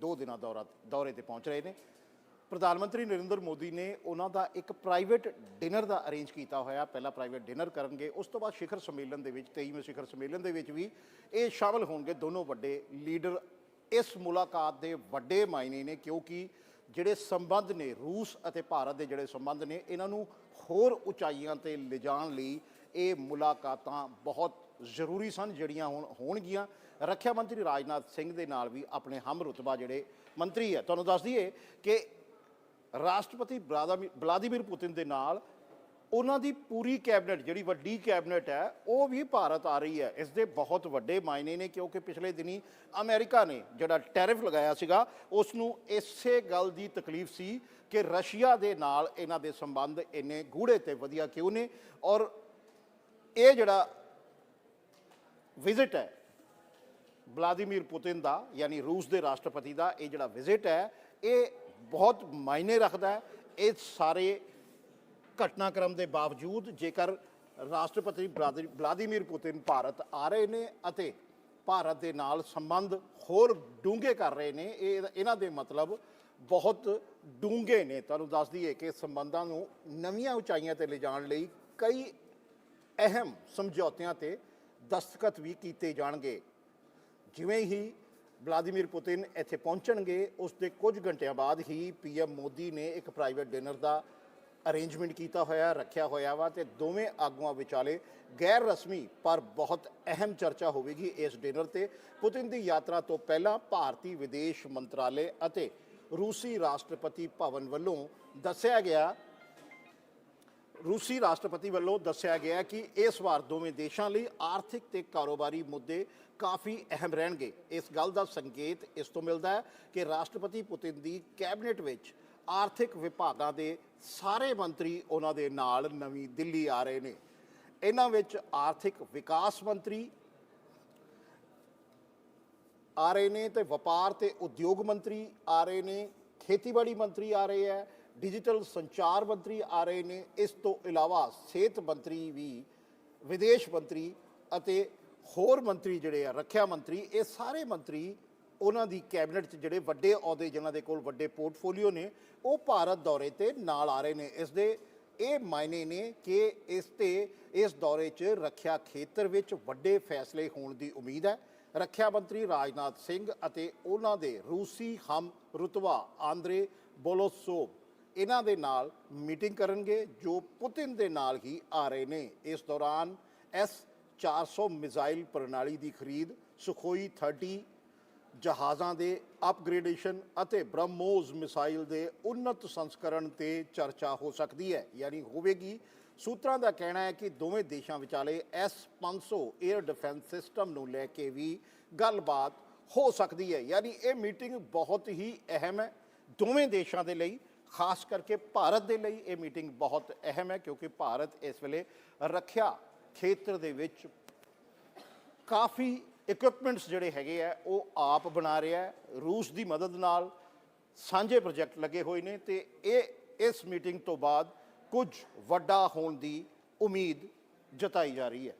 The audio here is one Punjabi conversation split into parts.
ਦੋ ਦਿਨਾਂ ਦੌਰਾ ਦੌਰੇ ਤੇ ਪਹੁੰਚ ਰਹੇ ਨੇ। ਪ੍ਰਧਾਨ ਮੰਤਰੀ ਨਰਿੰਦਰ ਮੋਦੀ ਨੇ ਉਹਨਾਂ ਦਾ ਇੱਕ ਪ੍ਰਾਈਵੇਟ ਡਿਨਰ ਦਾ ਅਰੇਂਜ ਕੀਤਾ ਹੋਇਆ। ਪਹਿਲਾ ਪ੍ਰਾਈਵੇਟ ਡਿਨਰ ਕਰਨਗੇ, ਉਸ ਤੋਂ ਬਾਅਦ ਸਿਖਰ ਸੰਮੇਲਨ ਦੇ ਵਿੱਚ 23ਵੇਂ ਸਿਖਰ ਸੰਮੇਲਨ ਦੇ ਵਿੱਚ ਵੀ ਇਹ ਸ਼ਾਮਲ ਹੋਣਗੇ ਦੋਨੋਂ ਵੱਡੇ ਲੀਡਰ। ਇਸ ਮੁਲਾਕਾਤ ਦੇ ਵੱਡੇ ਮਾਇਨੇ ਨੇ ਕਿਉਂਕਿ ਜਿਹੜੇ ਸੰਬੰਧ ਨੇ, ਰੂਸ ਅਤੇ ਭਾਰਤ ਦੇ ਜਿਹੜੇ ਸੰਬੰਧ ਨੇ, ਇਹਨਾਂ ਨੂੰ ਹੋਰ ਉਚਾਈਆਂ ਤੇ ਲਿਜਾਣ ਲਈ ਇਹ ਮੁਲਾਕਾਤਾਂ ਬਹੁਤ ਜ਼ਰੂਰੀ ਸਨ, ਜਿਹੜੀਆਂ ਹੁਣ ਹੋਣਗੀਆਂ। ਰੱਖਿਆ ਮੰਤਰੀ ਰਾਜਨਾਥ ਸਿੰਘ ਦੇ ਨਾਲ ਵੀ ਆਪਣੇ ਹਮ ਰੁਤਬਾ ਜਿਹੜੇ ਮੰਤਰੀ ਹੈ। ਤੁਹਾਨੂੰ ਦੱਸ ਦਈਏ ਕਿ ਰਾਸ਼ਟਰਪਤੀ ਵਲਾਦਮੀ- ਵਲਾਦੀਮੀਰ ਪੁਤਿਨ ਦੇ ਨਾਲ ਉਹਨਾਂ ਦੀ ਪੂਰੀ ਕੈਬਨਿਟ, ਜਿਹੜੀ ਵੱਡੀ ਕੈਬਨਿਟ ਹੈ, ਉਹ ਵੀ ਭਾਰਤ ਆ ਰਹੀ ਹੈ। ਇਸ ਦੇ ਬਹੁਤ ਵੱਡੇ ਮਾਇਨੇ ਨੇ, ਕਿਉਂਕਿ ਪਿਛਲੇ ਦਿਨੀ ਅਮਰੀਕਾ ਨੇ ਜਿਹੜਾ ਟੈਰਿਫ ਲਗਾਇਆ ਸੀਗਾ ਉਸ ਨੂੰ ਇਸੇ ਗੱਲ ਦੀ ਤਕਲੀਫ ਸੀ ਕਿ ਰਸ਼ੀਆ ਦੇ ਨਾਲ ਇਹਨਾਂ ਦੇ ਸੰਬੰਧ ਇੰਨੇ ਗੂੜੇ ਤੇ ਵਧੀਆ ਕਿਉਂ ਨੇ ਔਰ ਇਹ ਜਿਹੜਾ ਵਿਜ਼ਿਟ ਹੈ ਵਲਾਦੀਮੀਰ ਪੁਤਿਨ ਦਾ, ਯਾਨੀ ਰੂਸ ਦੇ ਰਾਸ਼ਟਰਪਤੀ ਦਾ ਇਹ ਜਿਹੜਾ ਵਿਜ਼ਿਟ ਹੈ, ਇਹ ਬਹੁਤ ਮਾਇਨੇ ਰੱਖਦਾ ਹੈ, ਇਹ ਸਾਰੇ ਘਟਨਾਕ੍ਰਮ ਦੇ ਬਾਵਜੂਦ ਜੇਕਰ ਰਾਸ਼ਟਰਪਤੀ ਵਲਾਦੀ- ਵਲਾਦੀਮੀਰ ਪੁਤਿਨ ਭਾਰਤ ਆ ਰਹੇ ਨੇ ਅਤੇ ਭਾਰਤ ਦੇ ਨਾਲ ਸੰਬੰਧ ਹੋਰ ਡੂੰਘੇ ਕਰ ਰਹੇ ਨੇ, ਇਹ ਇਹਨਾਂ ਦੇ ਮਤਲਬ ਬਹੁਤ ਡੂੰਘੇ ਨੇ। ਤੁਹਾਨੂੰ ਦੱਸ ਦਈਏ ਕਿ ਸੰਬੰਧਾਂ ਨੂੰ ਨਵੀਆਂ ਉਚਾਈਆਂ ਤੇ ਲਿਜਾਣ ਲਈ ਕਈ ਅਹਿਮ ਸਮਝੌਤਿਆਂ ਤੇ ਦਸਤਖਤ ਵੀ ਕੀਤੇ ਜਾਣਗੇ। ਜਿਵੇਂ ਹੀ ਵਲਾਦੀਮੀਰ ਪੁਤਿਨ ਇੱਥੇ ਪਹੁੰਚਣਗੇ, ਉਸ ਦੇ ਕੁਝ ਘੰਟਿਆਂ ਬਾਅਦ ਹੀ ਪੀਐਮ ਮੋਦੀ ਨੇ ਇੱਕ ਪ੍ਰਾਈਵੇਟ ਡਿਨਰ ਦਾ ਅਰੇਂਜਮੈਂਟ ਕੀਤਾ ਹੋਇਆ, ਰੱਖਿਆ ਹੋਇਆ ਵਾ ਤੇ ਦੋਵੇਂ ਆਗੂਆਂ ਵਿਚਾਲੇ ਗੈਰ ਰਸਮੀ ਪਰ ਬਹੁਤ ਅਹਿਮ ਚਰਚਾ ਹੋਵੇਗੀ ਇਸ ਡਿਨਰ ਤੇ। ਪੁਤਿਨ ਦੀ ਯਾਤਰਾ ਤੋਂ ਪਹਿਲਾਂ ਭਾਰਤੀ ਵਿਦੇਸ਼ ਮੰਤਰਾਲੇ ਅਤੇ ਰੂਸੀ ਰਾਸ਼ਟਰਪਤੀ ਭਵਨ ਵੱਲੋਂ ਦੱਸਿਆ ਗਿਆ ਰੂਸੀ ਰਾਸ਼ਟਰਪਤੀ ਵੱਲੋਂ ਦੱਸਿਆ ਗਿਆ ਕਿ ਇਸ ਵਾਰ ਦੋਵੇਂ ਦੇਸ਼ਾਂ ਲਈ ਆਰਥਿਕ ਤੇ ਕਾਰੋਬਾਰੀ ਮੁੱਦੇ ਕਾਫੀ ਅਹਿਮ ਰਹਿਣਗੇ। ਇਸ ਗੱਲ ਦਾ ਸੰਕੇਤ ਇਸ ਤੋਂ ਮਿਲਦਾ ਹੈ ਕਿ ਰਾਸ਼ਟਰਪਤੀ ਪੁਤਿਨ ਦੀ ਕੈਬਨਿਟ ਵਿੱਚ ਆਰਥਿਕ ਵਿਭਾਗਾਂ ਦੇ ਸਾਰੇ ਮੰਤਰੀ ਉਹਨਾਂ ਦੇ ਨਾਲ ਨਵੀਂ ਦਿੱਲੀ ਆ ਰਹੇ ਨੇ। ਇਹਨਾਂ ਵਿੱਚ ਆਰਥਿਕ ਵਿਕਾਸ ਮੰਤਰੀ ਆ ਰਹੇ ਨੇ ਤੇ ਵਪਾਰ ਤੇ ਉਦਯੋਗ ਮੰਤਰੀ ਆ ਰਹੇ ਨੇ, ਖੇਤੀਬਾੜੀ ਮੰਤਰੀ ਆ ਰਹੇ ਹੈ ਡਿਜੀਟਲ ਸੰਚਾਰ ਮੰਤਰੀ ਆ ਰਹੇ ਨੇ ਇਸ ਤੋਂ ਇਲਾਵਾ ਸਿਹਤ ਮੰਤਰੀ ਵੀ ਵਿਦੇਸ਼ ਮੰਤਰੀ ਅਤੇ ਹੋਰ ਮੰਤਰੀ ਜਿਹੜੇ ਆ ਰੱਖਿਆ ਮੰਤਰੀ ਇਹ ਸਾਰੇ ਮੰਤਰੀ ਉਹਨਾਂ ਦੀ ਕੈਬਨਿਟ 'ਚ ਜਿਹੜੇ ਵੱਡੇ ਅਹੁਦੇ ਜਿਨ੍ਹਾਂ ਦੇ ਕੋਲ ਵੱਡੇ ਪੋਰਟਫੋਲੀਓ ਨੇ ਉਹ ਭਾਰਤ ਦੌਰੇ ਤੇ ਨਾਲ ਆ ਰਹੇ ਨੇ ਇਸ ਦੇ ਇਹ ਮਾਇਨੇ ਨੇ ਕਿ ਇਸ ਤੇ ਇਸ ਦੌਰੇ 'ਚ ਰੱਖਿਆ ਖੇਤਰ ਵਿੱਚ ਵੱਡੇ ਫੈਸਲੇ ਹੋਣ ਦੀ ਉਮੀਦ ਹੈ ਰੱਖਿਆ ਮੰਤਰੀ ਰਾਜਨਾਥ ਸਿੰਘ ਅਤੇ ਉਹਨਾਂ ਦੇ ਰੂਸੀ ਹਮ ਰੁਤਬਾ ਆਂਦਰੇ ਬੋਲੋਸੋਵ ਇਹਨਾਂ ਦੇ ਨਾਲ ਮੀਟਿੰਗ ਕਰਨਗੇ, ਜੋ ਪੁਤਿਨ ਦੇ ਨਾਲ ਹੀ ਆ ਰਹੇ ਨੇ। ਇਸ ਦੌਰਾਨ ਐਸ 400 ਮਿਜ਼ਾਈਲ ਪ੍ਰਣਾਲੀ ਦੀ ਖਰੀਦ, ਸੁਖੋਈ 30 ਜਹਾਜ਼ਾਂ ਦੇ ਅਪਗ੍ਰੇਡੇਸ਼ਨ ਅਤੇ ਬ੍ਰਹਮੋਸ ਮਿਸਾਈਲ ਦੇ ਉન્નਤ ਸੰਸਕਰਣ ਤੇ ਚਰਚਾ ਹੋ ਸਕਦੀ ਹੈ। ਯਾਨੀ ਹੋਵੇਗੀ, ਸੂਤਰਾਂ ਦਾ ਕਹਿਣਾ ਹੈ ਕਿ ਦੋਵੇਂ ਦੇਸ਼ਾਂ ਵਿਚਾਲੇ S500 에ਅਰ ਡਿਫੈਂਸ ਸਿਸਟਮ ਨੂੰ ਲੈ ਕੇ ਵੀ ਗੱਲਬਾਤ ਹੋ ਸਕਦੀ ਹੈ। ਯਾਨੀ ਇਹ ਮੀਟਿੰਗ ਬਹੁਤ ਹੀ ਅਹਿਮ ਹੈ ਦੋਵੇਂ ਦੇਸ਼ਾਂ ਦੇ ਲਈ। ਖਾਸ ਕਰਕੇ ਭਾਰਤ ਦੇ ਲਈ ਇਹ ਮੀਟਿੰਗ ਬਹੁਤ ਅਹਿਮ ਹੈ ਕਿਉਂਕਿ ਭਾਰਤ ਇਸ ਵੇਲੇ ਰੱਖਿਆ ਖੇਤਰ ਦੇ ਵਿੱਚ ਕਾਫੀ ਇਕਵਿਪਮੈਂਟਸ ਜਿਹੜੇ ਹੈਗੇ ਆ, ਉਹ ਆਪ ਬਣਾ ਰਿਹਾ ਹੈ। ਰੂਸ ਦੀ ਮਦਦ ਨਾਲ ਸਾਂਝੇ ਪ੍ਰੋਜੈਕਟ ਲੱਗੇ ਹੋਏ ਨੇ ਤੇ ਇਹ, ਇਸ ਮੀਟਿੰਗ ਤੋਂ ਬਾਅਦ ਕੁਝ ਵੱਡਾ ਹੋਣ ਦੀ ਉਮੀਦ ਜਤਾਈ ਜਾ ਰਹੀ ਹੈ।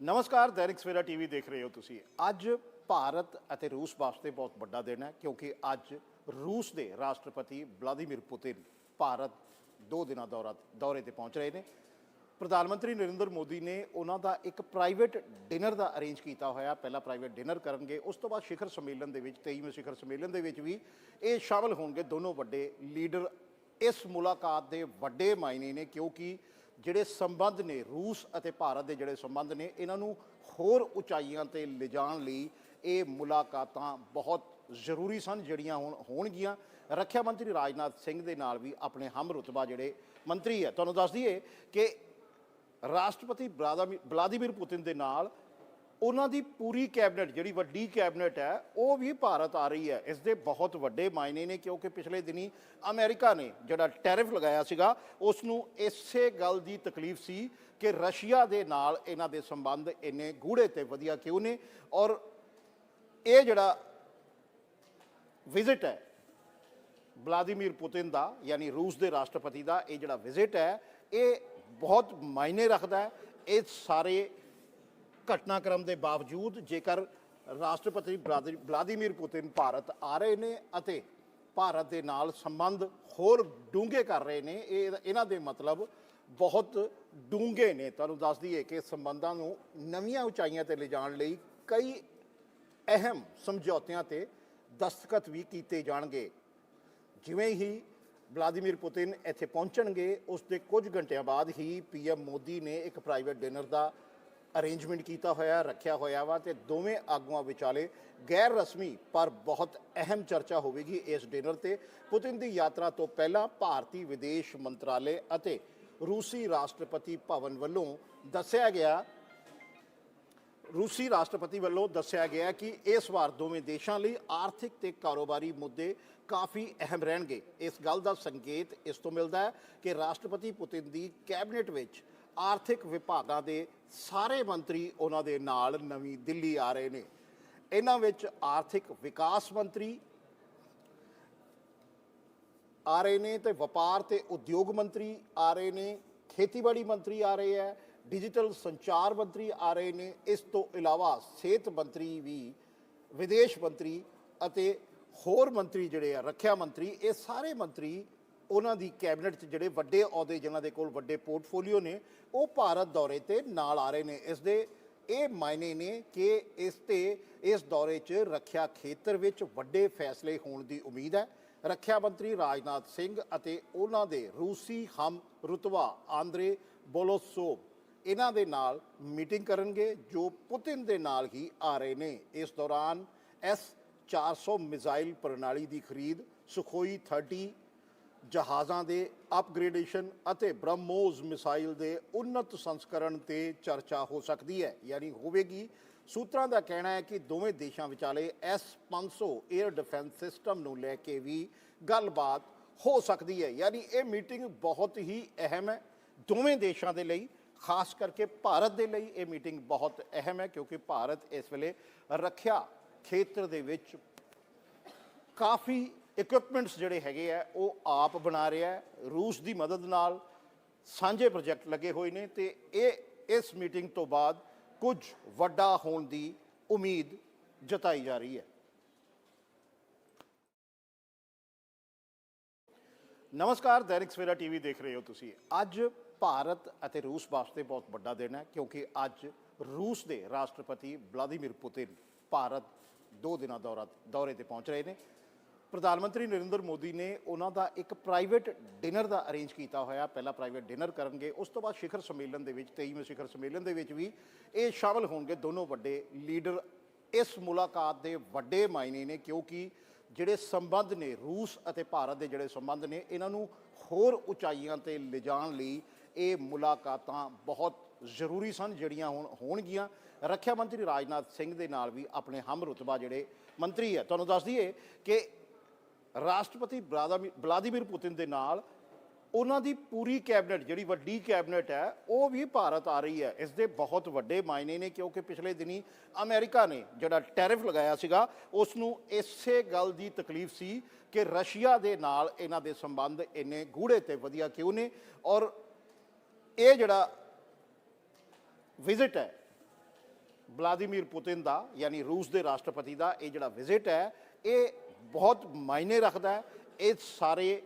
ਨਮਸਕਾਰ, ਦੈਨਿਕ ਸਵੇਰਾ ਟੀਵੀ ਦੇਖ ਰਹੇ ਹੋ ਤੁਸੀਂ। ਅੱਜ ਭਾਰਤ ਅਤੇ ਰੂਸ ਵਾਸਤੇ ਬਹੁਤ ਵੱਡਾ ਦਿਨ ਹੈ, ਕਿਉਂਕਿ ਅੱਜ ਰੂਸ ਦੇ ਰਾਸ਼ਟਰਪਤੀ ਵਲਾਦੀਮੀਰ ਪੁਤਿਨ ਭਾਰਤ ਦੋ ਦਿਨਾਂ ਦੌਰਾ, ਦੌਰੇ ਤੇ ਪਹੁੰਚ ਰਹੇ ਨੇ। ਪ੍ਰਧਾਨ ਮੰਤਰੀ ਨਰਿੰਦਰ ਮੋਦੀ ਨੇ ਉਹਨਾਂ ਦਾ ਇੱਕ ਪ੍ਰਾਈਵੇਟ ਡਿਨਰ ਦਾ ਅਰੇਂਜ ਕੀਤਾ ਹੋਇਆ, ਪਹਿਲਾ ਪ੍ਰਾਈਵੇਟ ਡਿਨਰ ਕਰਨਗੇ, ਉਸ ਤੋਂ ਬਾਅਦ ਸਿਖਰ ਸੰਮੇਲਨ ਦੇ ਵਿੱਚ 23ਵੇਂ ਸਿਖਰ ਸੰਮੇਲਨ ਦੇ ਵਿੱਚ ਵੀ ਇਹ ਸ਼ਾਮਲ ਹੋਣਗੇ ਦੋਨੋਂ ਵੱਡੇ ਲੀਡਰ। ਇਸ ਮੁਲਾਕਾਤ ਦੇ ਵੱਡੇ ਮਾਇਨੇ ਨੇ, ਕਿਉਂਕਿ ਜਿਹੜੇ ਸੰਬੰਧ ਨੇ, ਰੂਸ ਅਤੇ ਭਾਰਤ ਦੇ ਜਿਹੜੇ ਸੰਬੰਧ ਨੇ, ਇਹਨਾਂ ਨੂੰ ਹੋਰ ਉਚਾਈਆਂ ਤੇ ਲਿਜਾਣ ਲਈ ਇਹ ਮੁਲਾਕਾਤਾਂ ਬਹੁਤ ਜ਼ਰੂਰੀ ਸਨ, ਜਿਹੜੀਆਂ ਹੁਣ ਹੋਣਗੀਆਂ। ਰੱਖਿਆ ਮੰਤਰੀ ਰਾਜਨਾਥ ਸਿੰਘ ਦੇ ਨਾਲ ਵੀ ਆਪਣੇ ਹਮ ਰੁਤਬਾ ਜਿਹੜੇ ਮੰਤਰੀ ਹੈ। ਤੁਹਾਨੂੰ ਦੱਸ ਦਈਏ ਕਿ ਰਾਸ਼ਟਰਪਤੀ ਵਲਾਦਮੀ- ਵਲਾਦੀਮੀਰ ਪੁਤਿਨ ਦੇ ਨਾਲ ਉਹਨਾਂ ਦੀ ਪੂਰੀ ਕੈਬਨਿਟ, ਜਿਹੜੀ ਵੱਡੀ ਕੈਬਨਿਟ ਹੈ, ਉਹ ਵੀ ਭਾਰਤ ਆ ਰਹੀ ਹੈ। ਇਸ ਦੇ ਬਹੁਤ ਵੱਡੇ ਮਾਇਨੇ ਨੇ, ਕਿਉਂਕਿ ਪਿਛਲੇ ਦਿਨੀ ਅਮਰੀਕਾ ਨੇ ਜਿਹੜਾ ਟੈਰਿਫ ਲਗਾਇਆ ਸੀਗਾ ਉਸ ਨੂੰ ਇਸੇ ਗੱਲ ਦੀ ਤਕਲੀਫ ਸੀ ਕਿ ਰਸ਼ੀਆ ਦੇ ਨਾਲ ਇਹਨਾਂ ਦੇ ਸੰਬੰਧ ਇੰਨੇ ਗੂੜੇ ਤੇ ਵਧੀਆ ਕਿਉਂ ਨੇ ਔਰ ਇਹ ਜਿਹੜਾ ਵਿਜ਼ਿਟ ਹੈ, ਵਲਾਦੀਮੀਰ ਪੁਤਿਨ ਦਾ, ਯਾਨੀ ਰੂਸ ਦੇ ਰਾਸ਼ਟਰਪਤੀ ਦਾ ਇਹ ਜਿਹੜਾ ਵਿਜ਼ਿਟ ਹੈ, ਇਹ ਬਹੁਤ ਮਾਇਨੇ ਰੱਖਦਾ ਹੈ। ਇਹ ਸਾਰੇ ਘਟਨਾਕ੍ਰਮ ਦੇ ਬਾਵਜੂਦ ਜੇਕਰ ਰਾਸ਼ਟਰਪਤੀ ਵਲਾਦੀ- ਵਲਾਦੀਮੀਰ ਪੁਤਿਨ ਭਾਰਤ ਆ ਰਹੇ ਨੇ ਅਤੇ ਭਾਰਤ ਦੇ ਨਾਲ ਸੰਬੰਧ ਹੋਰ ਡੂੰਘੇ ਕਰ ਰਹੇ ਨੇ, ਇਹ ਇਹਨਾਂ ਦੇ ਮਤਲਬ ਬਹੁਤ ਡੂੰਘੇ ਨੇ। ਤੁਹਾਨੂੰ ਦੱਸ ਦਈਏ ਕਿ ਸੰਬੰਧਾਂ ਨੂੰ ਨਵੀਆਂ ਉਚਾਈਆਂ ਤੇ ਲਿਜਾਣ ਲਈ ਕਈ ਅਹਿਮ ਸਮਝੌਤਿਆਂ ਤੇ ਦਸਤਖਤ ਵੀ ਕੀਤੇ ਜਾਣਗੇ। ਜਿਵੇਂ ਹੀ ਵਲਾਦੀਮੀਰ ਪੁਤਿਨ ਇੱਥੇ ਪਹੁੰਚਣਗੇ, ਉਸ ਦੇ ਕੁਝ ਘੰਟਿਆਂ ਬਾਅਦ ਹੀ ਪੀਐਮ ਮੋਦੀ ਨੇ ਇੱਕ ਪ੍ਰਾਈਵੇਟ ਡਿਨਰ ਦਾ ਅਰੇਂਜਮੈਂਟ ਕੀਤਾ ਹੋਇਆ, ਰੱਖਿਆ ਹੋਇਆ ਵਾ ਤੇ ਦੋਵੇਂ ਆਗੂਆਂ ਵਿਚਾਲੇ ਗੈਰ ਰਸਮੀ ਪਰ ਬਹੁਤ ਅਹਿਮ ਚਰਚਾ ਹੋਵੇਗੀ ਇਸ ਡਿਨਰ ਤੇ। ਪੁਤਿਨ ਦੀ ਯਾਤਰਾ ਤੋਂ ਪਹਿਲਾਂ ਭਾਰਤੀ ਵਿਦੇਸ਼ ਮੰਤਰਾਲੇ ਅਤੇ ਰੂਸੀ ਰਾਸ਼ਟਰਪਤੀ ਭਵਨ ਵੱਲੋਂ ਦੱਸਿਆ ਗਿਆ, ਰੂਸੀ ਰਾਸ਼ਟਰਪਤੀ ਵੱਲੋਂ ਦੱਸਿਆ ਗਿਆ ਕਿ ਇਸ ਵਾਰ ਦੋਵੇਂ ਦੇਸ਼ਾਂ ਲਈ ਆਰਥਿਕ ਤੇ ਕਾਰੋਬਾਰੀ ਮੁੱਦੇ ਕਾਫੀ ਅਹਿਮ ਰਹਿਣਗੇ। ਇਸ ਗੱਲ ਦਾ ਸੰਕੇਤ ਇਸ ਤੋਂ ਮਿਲਦਾ ਹੈ ਕਿ ਰਾਸ਼ਟਰਪਤੀ ਪੁਤਿਨ ਦੀ ਕੈਬਨਿਟ ਵਿੱਚ ਆਰਥਿਕ ਵਿਭਾਗਾਂ ਦੇ ਸਾਰੇ ਮੰਤਰੀ ਉਹਨਾਂ ਦੇ ਨਾਲ ਨਵੀਂ ਦਿੱਲੀ ਆ ਰਹੇ ਨੇ। ਇਹਨਾਂ ਵਿੱਚ ਆਰਥਿਕ ਵਿਕਾਸ ਮੰਤਰੀ ਆ ਰਹੇ ਨੇ ਤੇ ਵਪਾਰ ਤੇ ਉਦਯੋਗ ਮੰਤਰੀ ਆ ਰਹੇ ਨੇ, ਖੇਤੀਬਾੜੀ ਮੰਤਰੀ ਆ ਰਹੇ ਹੈ, ਡਿਜੀਟਲ ਸੰਚਾਰ ਮੰਤਰੀ ਆ ਰਹੇ ਨੇ, ਇਸ ਤੋਂ ਇਲਾਵਾ ਸਿਹਤ ਮੰਤਰੀ ਵੀ, ਵਿਦੇਸ਼ ਮੰਤਰੀ ਅਤੇ ਹੋਰ ਮੰਤਰੀ ਜਿਹੜੇ ਆ, ਰੱਖਿਆ ਮੰਤਰੀ, ਇਹ ਸਾਰੇ ਮੰਤਰੀ ਉਹਨਾਂ ਦੀ ਕੈਬਨਿਟ 'ਚ ਜਿਹੜੇ ਵੱਡੇ ਅਹੁਦੇ ਜਿਨ੍ਹਾਂ ਦੇ ਕੋਲ ਵੱਡੇ ਪੋਰਟਫੋਲੀਓ ਨੇ, ਉਹ ਭਾਰਤ ਦੌਰੇ ਤੇ ਨਾਲ ਆ ਰਹੇ ਨੇ। ਇਸ ਦੇ ਇਹ ਮਾਇਨੇ ਨੇ ਕਿ ਇਸ ਤੇ ਇਸ ਦੌਰੇ 'ਚ ਰੱਖਿਆ ਖੇਤਰ ਵਿੱਚ ਵੱਡੇ ਫੈਸਲੇ ਹੋਣ ਦੀ ਉਮੀਦ ਹੈ। ਰੱਖਿਆ ਮੰਤਰੀ ਰਾਜਨਾਥ ਸਿੰਘ ਅਤੇ ਉਹਨਾਂ ਦੇ ਰੂਸੀ ਹਮ ਰੁਤਬਾ ਆਂਦਰੇ ਬੋਲੋਸੋਵ ਇਹਨਾਂ ਦੇ ਨਾਲ ਮੀਟਿੰਗ ਕਰਨਗੇ, ਜੋ ਪੁਤਿਨ ਦੇ ਨਾਲ ਹੀ ਆ ਰਹੇ ਨੇ। ਇਸ ਦੌਰਾਨ ਐਸ 400 ਮਿਜ਼ਾਈਲ ਪ੍ਰਣਾਲੀ ਦੀ ਖਰੀਦ, ਸੁਖੋਈ 30 ਜਹਾਜ਼ਾਂ ਦੇ ਅਪਗ੍ਰੇਡੇਸ਼ਨ ਅਤੇ ਬ੍ਰਹਮੋਜ਼ ਮਿਸਾਈਲ ਦੇ ਉન્નਤ ਸੰਸਕਰਣ ਤੇ ਚਰਚਾ ਹੋ ਸਕਦੀ ਹੈ, ਯਾਨੀ ਹੋਵੇਗੀ। ਸੂਤਰਾਂ ਦਾ ਕਹਿਣਾ ਹੈ ਕਿ ਦੋਵੇਂ ਦੇਸ਼ਾਂ ਵਿਚਾਲੇ S500 에ਅਰ ਡਿਫੈਂਸ ਸਿਸਟਮ ਨੂੰ ਲੈ ਕੇ ਵੀ ਗੱਲਬਾਤ ਹੋ ਸਕਦੀ ਹੈ। ਯਾਨੀ ਇਹ ਮੀਟਿੰਗ ਬਹੁਤ ਹੀ ਅਹਿਮ ਹੈ ਦੋਵੇਂ ਦੇਸ਼ਾਂ ਦੇ ਲਈ, ਖਾਸ ਕਰਕੇ ਭਾਰਤ ਦੇ ਲਈ ਇਹ ਮੀਟਿੰਗ ਬਹੁਤ ਅਹਿਮ ਹੈ, ਕਿਉਂਕਿ ਭਾਰਤ ਇਸ ਵੇਲੇ ਰੱਖਿਆ ਖੇਤਰ ਦੇ ਵਿੱਚ ਕਾਫੀ ਇਕਵਿਪਮੈਂਟਸ ਜਿਹੜੇ ਹੈਗੇ ਆ, ਉਹ ਆਪ ਬਣਾ ਰਿਹਾ ਹੈ, ਰੂਸ ਦੀ ਮਦਦ ਨਾਲ ਸਾਂਝੇ ਪ੍ਰੋਜੈਕਟ ਲੱਗੇ ਹੋਏ ਨੇ ਤੇ ਇਹ, ਇਸ ਮੀਟਿੰਗ ਤੋਂ ਬਾਅਦ ਕੁਝ ਵੱਡਾ ਹੋਣ ਦੀ ਉਮੀਦ ਜਤਾਈ ਜਾ ਰਹੀ ਹੈ। ਨਮਸਕਾਰ, ਦੈਨਿਕ ਸਵੇਰਾ ਟੀਵੀ ਦੇਖ ਰਹੇ ਹੋ ਤੁਸੀਂ। ਅੱਜ ਭਾਰਤ ਅਤੇ ਰੂਸ ਵਾਸਤੇ ਬਹੁਤ ਵੱਡਾ ਦਿਨ ਹੈ, ਕਿਉਂਕਿ ਅੱਜ ਰੂਸ ਦੇ ਰਾਸ਼ਟਰਪਤੀ ਵਲਾਦੀਮੀਰ ਪੁਤਿਨ ਭਾਰਤ ਦੋ ਦਿਨਾਂ ਦੌਰਾ, ਦੌਰੇ ਤੇ ਪਹੁੰਚ ਰਹੇ ਨੇ। ਪ੍ਰਧਾਨ ਮੰਤਰੀ ਨਰਿੰਦਰ ਮੋਦੀ ਨੇ ਉਹਨਾਂ ਦਾ ਇੱਕ ਪ੍ਰਾਈਵੇਟ ਡਿਨਰ ਦਾ ਅਰੇਂਜ ਕੀਤਾ ਹੋਇਆ। ਪਹਿਲਾ ਪ੍ਰਾਈਵੇਟ ਡਿਨਰ ਕਰਨਗੇ, ਉਸ ਤੋਂ ਬਾਅਦ ਸਿਖਰ ਸੰਮੇਲਨ ਦੇ ਵਿੱਚ 23ਵੇਂ ਸਿਖਰ ਸੰਮੇਲਨ ਦੇ ਵਿੱਚ ਵੀ ਇਹ ਸ਼ਾਮਲ ਹੋਣਗੇ ਦੋਨੋਂ ਵੱਡੇ ਲੀਡਰ। ਇਸ ਮੁਲਾਕਾਤ ਦੇ ਵੱਡੇ ਮਾਇਨੇ ਨੇ, ਕਿਉਂਕਿ ਜਿਹੜੇ ਸੰਬੰਧ ਨੇ, ਰੂਸ ਅਤੇ ਭਾਰਤ ਦੇ ਜਿਹੜੇ ਸੰਬੰਧ ਨੇ, ਇਹਨਾਂ ਨੂੰ ਹੋਰ ਉਚਾਈਆਂ ਤੇ ਲਿਜਾਣ ਲਈ ਇਹ ਮੁਲਾਕਾਤਾਂ ਬਹੁਤ ਜ਼ਰੂਰੀ ਸਨ, ਜਿਹੜੀਆਂ ਹੁਣ ਹੋਣਗੀਆਂ। ਰੱਖਿਆ ਮੰਤਰੀ ਰਾਜਨਾਥ ਸਿੰਘ ਦੇ ਨਾਲ ਵੀ ਆਪਣੇ ਹਮ ਰੁਤਬਾ ਜਿਹੜੇ ਮੰਤਰੀ ਹੈ, ਤੁਹਾਨੂੰ ਦੱਸ ਦਈਏ ਕਿ ਰਾਸ਼ਟਰਪਤੀ ਵਲਾਦੀਮੀਰ ਵਲਾਦੀਮੀਰ ਪੁਤਿਨ ਦੇ ਨਾਲ ਉਹਨਾਂ ਦੀ ਪੂਰੀ ਕੈਬਨਿਟ, ਜਿਹੜੀ ਵੱਡੀ ਕੈਬਨਿਟ ਹੈ, ਉਹ ਵੀ ਭਾਰਤ ਆ ਰਹੀ ਹੈ। ਇਸ ਦੇ ਬਹੁਤ ਵੱਡੇ ਮਾਇਨੇ ਨੇ, ਕਿਉਂਕਿ ਪਿਛਲੇ ਦਿਨੀ ਅਮਰੀਕਾ ਨੇ ਜਿਹੜਾ ਟੈਰਿਫ ਲਗਾਇਆ ਸੀਗਾ ਉਸ ਨੂੰ ਇਸੇ ਗੱਲ ਦੀ ਤਕਲੀਫ ਸੀ ਕਿ ਰਸ਼ੀਆ ਦੇ ਨਾਲ ਇਹਨਾਂ ਦੇ ਸੰਬੰਧ ਇੰਨੇ ਗੂੜੇ ਤੇ ਵਧੀਆ ਕਿਉਂ ਨੇ ਔਰ ਇਹ ਜਿਹੜਾ ਵਿਜ਼ਿਟ ਹੈ ਵਲਾਦੀਮੀਰ ਪੁਤਿਨ ਦਾ, ਯਾਨੀ ਰੂਸ ਦੇ ਰਾਸ਼ਟਰਪਤੀ ਦਾ, ਇਹ ਜਿਹੜਾ ਵਿਜ਼ਿਟ ਹੈ, ਇਹ ਬਹੁਤ ਮਾਇਨੇ ਰੱਖਦਾ ਹੈ। ਇਹ ਸਾਰੇ